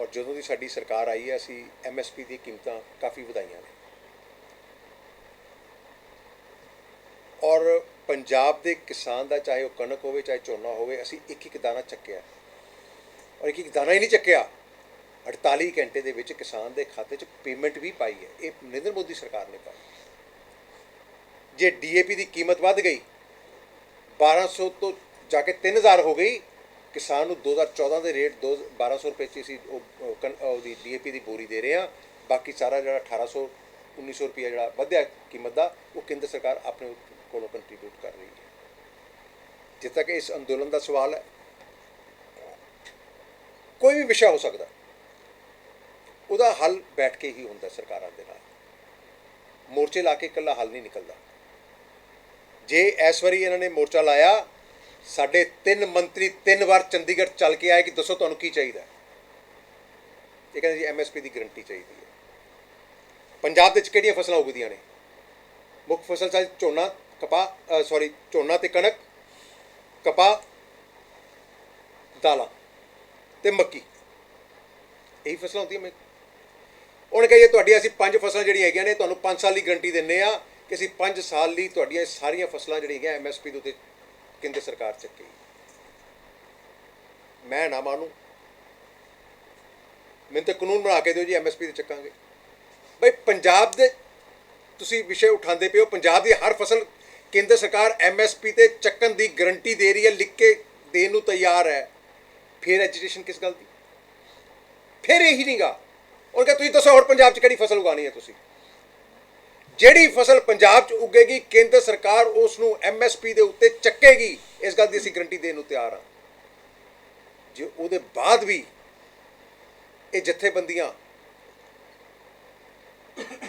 ਔਰ ਜਦੋਂ ਦੀ ਸਾਡੀ ਸਰਕਾਰ ਆਈ ਹੈ, ਅਸੀਂ ਐਮਐਸਪੀ ਦੀ ਕੀਮਤਾਂ ਕਾਫੀ ਵਧਾਈਆਂ ਨੇ। ਔਰ ਪੰਜਾਬ ਦੇ ਕਿਸਾਨ ਦਾ ਚਾਹੇ ਉਹ ਕਣਕ ਹੋਵੇ, ਚਾਹੇ ਝੋਨਾ ਹੋਵੇ, ਅਸੀਂ ਇੱਕ ਇੱਕ ਦਾਣਾ ਚੱਕਿਆ। ਔਰ ਇੱਕ ਇੱਕ ਦਾਣਾ ਹੀ ਨਹੀਂ ਚੱਕਿਆ। 48 ਘੰਟੇ ਦੇ ਵਿੱਚ ਕਿਸਾਨ ਦੇ ਖਾਤੇ 'ਚ ਪੇਮੈਂਟ ਵੀ ਪਾਈ ਹੈ। ਇਹ ਨਰਿੰਦਰ ਮੋਦੀ ਸਰਕਾਰ ਨੇ ਪਾਈ। ਜੇ ਡੀਏਪੀ ਦੀ ਕੀਮਤ ਵੱਧ ਗਈ 1200 ਤੋਂ ਜਾ ਕੇ 3000 ਹੋ ਗਈ ਕਿਸਾਨ ਨੂੰ 2014 ਦੇ ਰੇਟ ਦੋ 1200 ਰੁਪਏ 'ਚ ਅਸੀਂ ਉਹ ਉਹ ਕਣ- ਉਹਦੀ ਡੀਏਪੀ ਦੀ ਬੋਰੀ ਦੇ ਰਹੇ ਹਾਂ। ਬਾਕੀ ਸਾਰਾ ਜਿਹੜਾ 1800 1900 ਰੁਪਏ ਜਿਹੜਾ ਵਧਿਆ ਕੀਮਤ ਦਾ, ਉਹ ਕੇਂਦਰ ਸਰਕਾਰ ਆਪਣੇ ਕੋਲੋਂ ਕੰਟਰੀਬਿਊਟ ਕਰ ਰਹੀ ਹੈ। ਜਿੱਥੇ ਕਿ ਇਸ ਅੰਦੋਲਨ ਦਾ ਸਵਾਲ ਹੈ, ਕੋਈ ਵੀ ਵਿਸ਼ਾ ਹੋ ਸਕਦਾ, ਉਹਦਾ ਹੱਲ ਬੈਠ ਕੇ ਹੀ ਹੁੰਦਾ ਸਰਕਾਰਾਂ ਦੇ ਨਾਲ। ਮੋਰਚੇ ਲਾ ਕੇ ਇਕੱਲਾ ਹੱਲ ਨਹੀਂ ਨਿਕਲਦਾ। ਜੇ ਇਸ ਵਾਰੀ ਇਹਨਾਂ ਨੇ ਮੋਰਚਾ ਲਾਇਆ ਸਾਡੇ ਤਿੰਨ ਮੰਤਰੀ ਤਿੰਨ ਵਾਰ ਚੰਡੀਗੜ੍ਹ ਚੱਲ ਕੇ ਆਏ ਕਿ ਦੱਸੋ ਤੁਹਾਨੂੰ ਕੀ ਚਾਹੀਦਾ? ਇਹ ਕਹਿੰਦੇ ਜੀ ਐਮਐਸਪੀ ਦੀ ਗਰੰਟੀ ਚਾਹੀਦੀ ਹੈ। ਪੰਜਾਬ ਦੇ ਵਿੱਚ ਕਿਹੜੀਆਂ ਫਸਲਾਂ ਉਗਦੀਆਂ ਨੇ? ਮੁੱਖ ਫਸਲ ਚਾਹੇ ਝੋਨਾ, ਕਪਾਹ ਸੌਰੀ ਝੋਨਾ ਤੇ ਕਣਕ, ਕਪਾਹ, ਦਾਲਾਂ ਤੇ ਮੱਕੀ। ਇਹੀ ਫਸਲਾਂ ਹੁੰਦੀਆਂ ਮੈਂ ਉਹਨੇ ਕਹੀਏ ਤੁਹਾਡੀ ਅਸੀਂ ਪੰਜ ਫਸਲਾਂ ਜਿਹੜੀਆਂ ਹੈਗੀਆਂ ਨੇ, ਤੁਹਾਨੂੰ 5 ਸਾਲ ਦੀ ਗਰੰਟੀ ਦਿੰਨੇ ਆ ਕਿ ਅਸੀਂ 5 ਸਾਲ ਲਈ ਤੁਹਾਡੀਆਂ ਸਾਰੀਆਂ ਫਸਲਾਂ ਜਿਹੜੀਆਂ ਹੈਗੀਆਂ ਐਮਐਸਪੀ ਦੇ ਉੱਤੇ ਕੇਂਦਰ ਸਰਕਾਰ ਚੱਕੇਗੀ ਮੈਂ ਨਾ ਮਾਨੂੰ। ਮੈਨੂੰ ਤਾਂ ਕਾਨੂੰਨ ਬਣਾ ਕੇ ਦਿਓ ਜੀ ਐਮਐਸਪੀ ਤੇ ਚੱਕਾਂਗੇ। ਬਈ ਪੰਜਾਬ ਦੇ ਤੁਸੀਂ ਵਿਸ਼ੇ ਉਠਾਉਂਦੇ ਪਿਓ ਪੰਜਾਬ ਦੀ ਹਰ ਫਸਲ ਕੇਂਦਰ ਸਰਕਾਰ ਐਮਐਸਪੀ ਤੇ ਚੱਕਣ ਦੀ ਗਰੰਟੀ ਦੇ ਰਹੀ ਹੈ, ਲਿਖ ਕੇ ਦੇਣ ਨੂੰ ਤਿਆਰ ਹੈ। ਫਿਰ ਐਜੀਟੇਸ਼ਨ ਕਿਸ ਗੱਲ ਦੀ? ਫਿਰ ਇਹੀ ਨਹੀਂਗਾ ਉਹ ਕਹਿੰਦਾ ਤੁਸੀਂ ਦੱਸੋ ਹੋਰ ਪੰਜਾਬ 'ਚ ਕਿਹੜੀ ਫਸਲ ਉਗਾਣੀ ਹੈ ਤੁਸੀਂ? ਜਿਹੜੀ ਫਸਲ ਪੰਜਾਬ 'ਚ ਉਗੇਗੀ ਕੇਂਦਰ ਸਰਕਾਰ ਉਸ ਨੂੰ ਐਮਐਸਪੀ ਦੇ ਉੱਤੇ ਚੱਕੇਗੀ। ਇਸ ਗੱਲ ਦੀ ਅਸੀਂ ਗਰੰਟੀ ਦੇਣ ਨੂੰ ਤਿਆਰ ਹਾਂ। ਜੇ ਉਹਦੇ ਬਾਅਦ ਵੀ ਇਹ ਜਥੇਬੰਦੀਆਂ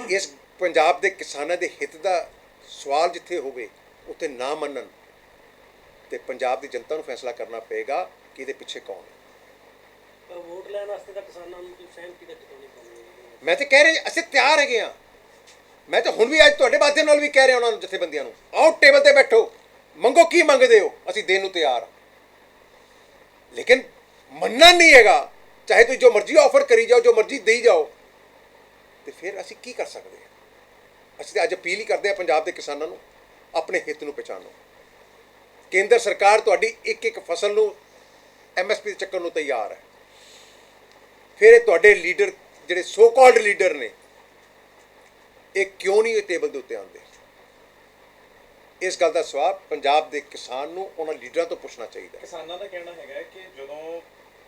ਇਸ ਪੰਜਾਬ ਦੇ ਕਿਸਾਨਾਂ ਦੇ ਹਿੱਤ ਦਾ ਸਵਾਲ ਜਿੱਥੇ ਹੋਵੇ ਉੱਥੇ ਨਾ ਮੰਨਣ ਤੇ ਪੰਜਾਬ ਦੀ ਜਨਤਾ ਨੂੰ ਫੈਸਲਾ ਕਰਨਾ ਪਏਗਾ ਕਿ ਇਹਦੇ ਪਿੱਛੇ ਕੌਣ ਹੈ। ਵੋਟ ਲੈਣ ਵਾਸਤੇ ਤਾਂ ਕਿਸਾਨਾਂ ਨੂੰ ਕੋਈ ਸਹਿਮਤੀ ਤਾਂ ਜਤਾਉਣੀ ਹੈ ਮੈਂ ਤੇ ਕਹਿ ਰਿਹਾ ਅਸੀਂ ਤਿਆਰ ਹੈਗੇ ਆ ਮੈਂ ਤਾਂ ਹੁਣ ਵੀ ਅੱਜ ਤੁਹਾਡੇ ਮਾਧਿਅਮ ਨਾਲ ਵੀ ਕਹਿ ਰਿਹਾ ਉਹਨਾਂ ਨੂੰ, ਜਥੇਬੰਦੀਆਂ ਨੂੰ, ਆਓ ਟੇਬਲ ਤੇ ਬੈਠੋ। ਮੰਗੋ ਕੀ ਮੰਗਦੇ ਹੋ? ਅਸੀਂ ਦੇਣ ਨੂੰ ਤਿਆਰ ਹਾਂ। ਲੇਕਿਨ ਮੰਨਣਾ ਨਹੀਂ ਹੈਗਾ। ਚਾਹੇ ਤੁਸੀਂ ਜੋ ਮਰਜ਼ੀ ਆਫਰ ਕਰੀ ਜਾਓ, ਜੋ ਮਰਜ਼ੀ ਦੇਈ ਜਾਓ। ਤੇ ਫਿਰ ਅਸੀਂ ਕੀ ਕਰ ਸਕਦੇ ਹਾਂ? ਅਸੀਂ ਤਾਂ ਅੱਜ ਅਪੀਲ ਹੀ ਕਰਦੇ ਹਾਂ ਪੰਜਾਬ ਦੇ ਕਿਸਾਨਾਂ ਨੂੰ, ਆਪਣੇ ਹਿੱਤ ਨੂੰ ਪਛਾਣੋ। ਕੇਂਦਰ ਸਰਕਾਰ ਤੁਹਾਡੀ ਇੱਕ ਇੱਕ ਫਸਲ ਨੂੰ ਐਮਐਸਪੀ ਦੇ ਚੱਕਣ ਨੂੰ ਤਿਆਰ ਹੈ। ਫਿਰ ਇਹ ਤੁਹਾਡੇ ਲੀਡਰ ਜਿਹੜੇ ਸੋ ਕਾਲਡ ਲੀਡਰ ਨੇ ਇਹ ਕਿਉਂ ਨਹੀਂ ਇਹ ਟੇਬਲ ਦੇ ਉੱਤੇ ਆਉਂਦੇ? ਇਸ ਗੱਲ ਦਾ ਸਵਾਲ ਪੰਜਾਬ ਦੇ ਕਿਸਾਨ ਨੂੰ ਉਹਨਾਂ ਲੀਡਰਾਂ ਤੋਂ ਪੁੱਛਣਾ ਚਾਹੀਦਾ ਕਿਸਾਨਾਂ ਦਾ ਕਹਿਣਾ ਹੈਗਾ ਕਿ ਜਦੋਂ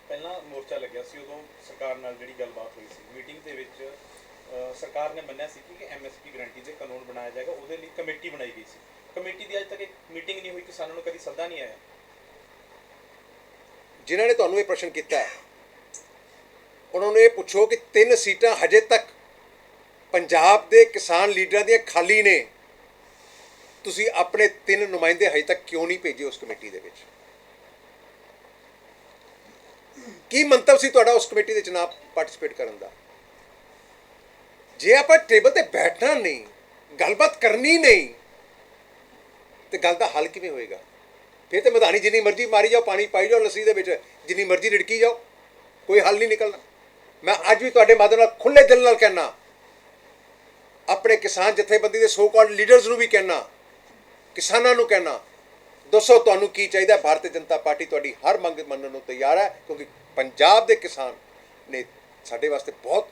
ਪਹਿਲਾਂ ਮੋਰਚਾ ਲੱਗਿਆ ਸੀ ਉਦੋਂ ਸਰਕਾਰ ਨਾਲ ਜਿਹੜੀ ਗੱਲਬਾਤ ਹੋਈ ਸੀ ਮੀਟਿੰਗ ਦੇ ਵਿੱਚ ਸਰਕਾਰ ਨੇ ਮੰਨਿਆ ਸੀ ਕਿ ਐਮਐਸਪੀ ਗਰੰਟੀ ਦੇ ਕਾਨੂੰਨ ਬਣਾਇਆ ਜਾਏਗਾ ਉਹਦੇ ਲਈ ਕਮੇਟੀ ਬਣਾਈ ਗਈ ਸੀ। ਕਮੇਟੀ ਦੀ ਅੱਜ ਤੱਕ ਇੱਕ ਮੀਟਿੰਗ ਨਹੀਂ ਹੋਈ ਕਿਸਾਨਾਂ ਨੂੰ ਕਦੀ ਸੱਦਾ ਨਹੀਂ ਆਇਆ। ਜਿਨ੍ਹਾਂ ਨੇ ਤੁਹਾਨੂੰ ਇਹ ਪ੍ਰਸ਼ਨ ਕੀਤਾ ਉਹਨਾਂ ਨੂੰ ਇਹ ਪੁੱਛੋ ਕਿ ਤਿੰਨ ਸੀਟਾਂ ਹਜੇ ਤੱਕ ਪੰਜਾਬ ਦੇ ਕਿਸਾਨ ਲੀਡਰਾਂ ਦੀਆਂ ਖਾਲੀ ਨੇ। ਤੁਸੀਂ ਆਪਣੇ ਤਿੰਨ ਨੁਮਾਇੰਦੇ ਹਜੇ ਤੱਕ ਕਿਉਂ ਨਹੀਂ ਭੇਜੇ ਉਸ ਕਮੇਟੀ ਦੇ ਵਿੱਚ? ਕੀ ਮੰਤਵ ਸੀ ਤੁਹਾਡਾ ਉਸ ਕਮੇਟੀ ਦੇ ਚੁਣਾਵ ਪਾਰਟਿਸਿਪੇਟ ਕਰਨ ਦਾ? ਜੇ ਆਪਾਂ ਟੇਬਲ ਤੇ ਬੈਠਣਾ ਨਹੀਂ, ਗੱਲਬਾਤ ਕਰਨੀ ਨਹੀਂ, ਤੇ ਗੱਲ ਦਾ ਹੱਲ ਕਿਵੇਂ ਹੋਏਗਾ? ਫਿਰ ਤੇ ਮਧਾਣੀ ਜਿੰਨੀ ਮਰਜ਼ੀ ਮਾਰੀ ਜਾਓ, ਪਾਣੀ ਪਾਈ ਜਾਓ, ਲੱਸੀ ਦੇ ਵਿੱਚ ਜਿੰਨੀ ਮਰਜ਼ੀ ਰਿੜਕੀ ਜਾਓ, ਕੋਈ ਹੱਲ ਨਹੀਂ ਨਿਕਲਣਾ। ਮੈਂ ਅੱਜ ਵੀ ਤੁਹਾਡੇ ਮਾਧਿਅਮ ਨਾਲ ਖੁੱਲੇ ਦਿਲ ਨਾਲ ਕਹਿਣਾ ਆਪਣੇ ਕਿਸਾਨ ਜਥੇਬੰਦੀ ਦੇ ਸੋ ਕਾਲਡ ਲੀਡਰਸ ਨੂੰ ਵੀ ਕਹਿਣਾ ਕਿਸਾਨਾਂ ਨੂੰ ਕਹਿਣਾ ਦੱਸੋ ਤੁਹਾਨੂੰ ਕੀ ਚਾਹੀਦਾ? ਭਾਰਤੀ ਜਨਤਾ ਪਾਰਟੀ ਤੁਹਾਡੀ ਹਰ ਮੰਗ ਮੰਨਣ ਨੂੰ ਤਿਆਰ ਹੈ ਕਿਉਂਕਿ ਪੰਜਾਬ ਦੇ ਕਿਸਾਨ ਨੇ ਸਾਡੇ ਵਾਸਤੇ ਬਹੁਤ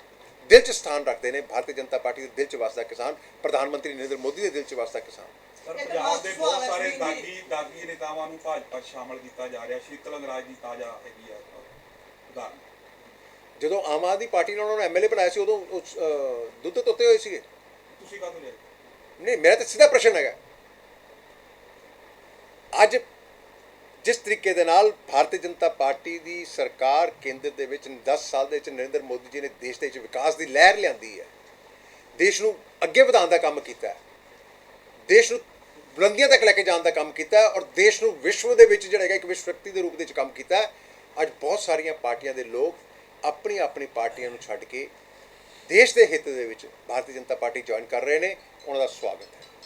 ਦਿਲ 'ਚ ਸਥਾਨ ਰੱਖਦੇ ਨੇ। ਭਾਰਤੀ ਜਨਤਾ ਪਾਰਟੀ ਦੇ ਦਿਲ 'ਚ ਵਸਦਾ ਕਿਸਾਨ ਪ੍ਰਧਾਨ ਮੰਤਰੀ ਨਰਿੰਦਰ ਮੋਦੀ ਦੇ ਦਿਲ 'ਚ ਵਸਦਾ ਕਿਸਾਨ ਪੰਜਾਬ ਦੇ ਬਹੁਤ ਹੈ ਸਾਰੇ ਸੁਨੀਲ ਜੀ। ਦਾਗੀ ਦਾਗੀ ਨੇਤਾਵਾਂ ਨੂੰ ਭਾਜਪਾ 'ਚ ਸ਼ਾਮਲ ਕੀਤਾ ਜਾ ਰਿਹਾ। ਸ਼ੀਤਲ ਅੰਗਰਾਜ ਦੀ ਤਾਜ਼ਾ ਹੈਗੀ ਆ ਉਦਾਹਰਨ। ਜਦੋਂ ਆਮ ਆਦਮੀ ਪਾਰਟੀ ਨੇ ਉਹਨਾਂ ਨੂੰ ਐਮਐਲਏ ਬਣਾਇਆ ਸੀ ਉਦੋਂ ਦੁੱਧ ਤੋਤੇ ਹੋਏ ਸੀਗੇ। ਤੁਸੀਂ ਕਾਹਤੋਂ ਲਿਆ ਨਹੀਂ, ਮੇਰਾ ਤਾਂ ਸਿੱਧਾ ਪ੍ਰਸ਼ਨ ਹੈਗਾ। ਅੱਜ ਜਿਸ ਤਰੀਕੇ ਦੇ ਨਾਲ ਭਾਰਤੀ ਜਨਤਾ ਪਾਰਟੀ ਦੀ ਸਰਕਾਰ ਕੇਂਦਰ ਦੇ ਵਿੱਚ 10 ਸਾਲ ਦੇ ਵਿੱਚ ਨਰਿੰਦਰ ਮੋਦੀ ਜੀ ਨੇ ਦੇਸ਼ ਦੇ ਵਿੱਚ ਵਿਕਾਸ ਦੀ ਲਹਿਰ ਲਿਆਂਦੀ ਹੈ। ਦੇਸ਼ ਨੂੰ ਅੱਗੇ ਵਧਾਉਣ ਦਾ ਕੰਮ ਕੀਤਾ ਹੈ। ਦੇਸ਼ ਨੂੰ ਬੁਲੰਦੀਆਂ ਤੱਕ ਲੈ ਕੇ ਜਾਣ ਦਾ ਕੰਮ ਕੀਤਾ ਔਰ ਦੇਸ਼ ਨੂੰ ਵਿਸ਼ਵ ਦੇ ਵਿੱਚ ਜਿਹੜਾ ਹੈਗਾ ਇੱਕ ਵਿਸ਼ਵ ਸ਼ਕਤੀ ਦੇ ਰੂਪ ਦੇ ਵਿੱਚ ਕੰਮ ਕੀਤਾ ਅੱਜ ਬਹੁਤ ਸਾਰੀਆਂ ਪਾਰਟੀਆਂ ਦੇ ਲੋਕ ਆਪਣੀ ਆਪਣੀ ਪਾਰਟੀਆਂ ਨੂੰ ਛੱਡ ਕੇ ਦੇਸ਼ ਦੇ ਹਿੱਤ ਦੇ ਵਿੱਚ ਭਾਰਤੀ ਜਨਤਾ ਪਾਰਟੀ ਜੁਆਇਨ ਕਰ ਰਹੇ ਨੇ। ਉਹਨਾਂ ਦਾ ਸਵਾਗਤ ਹੈ।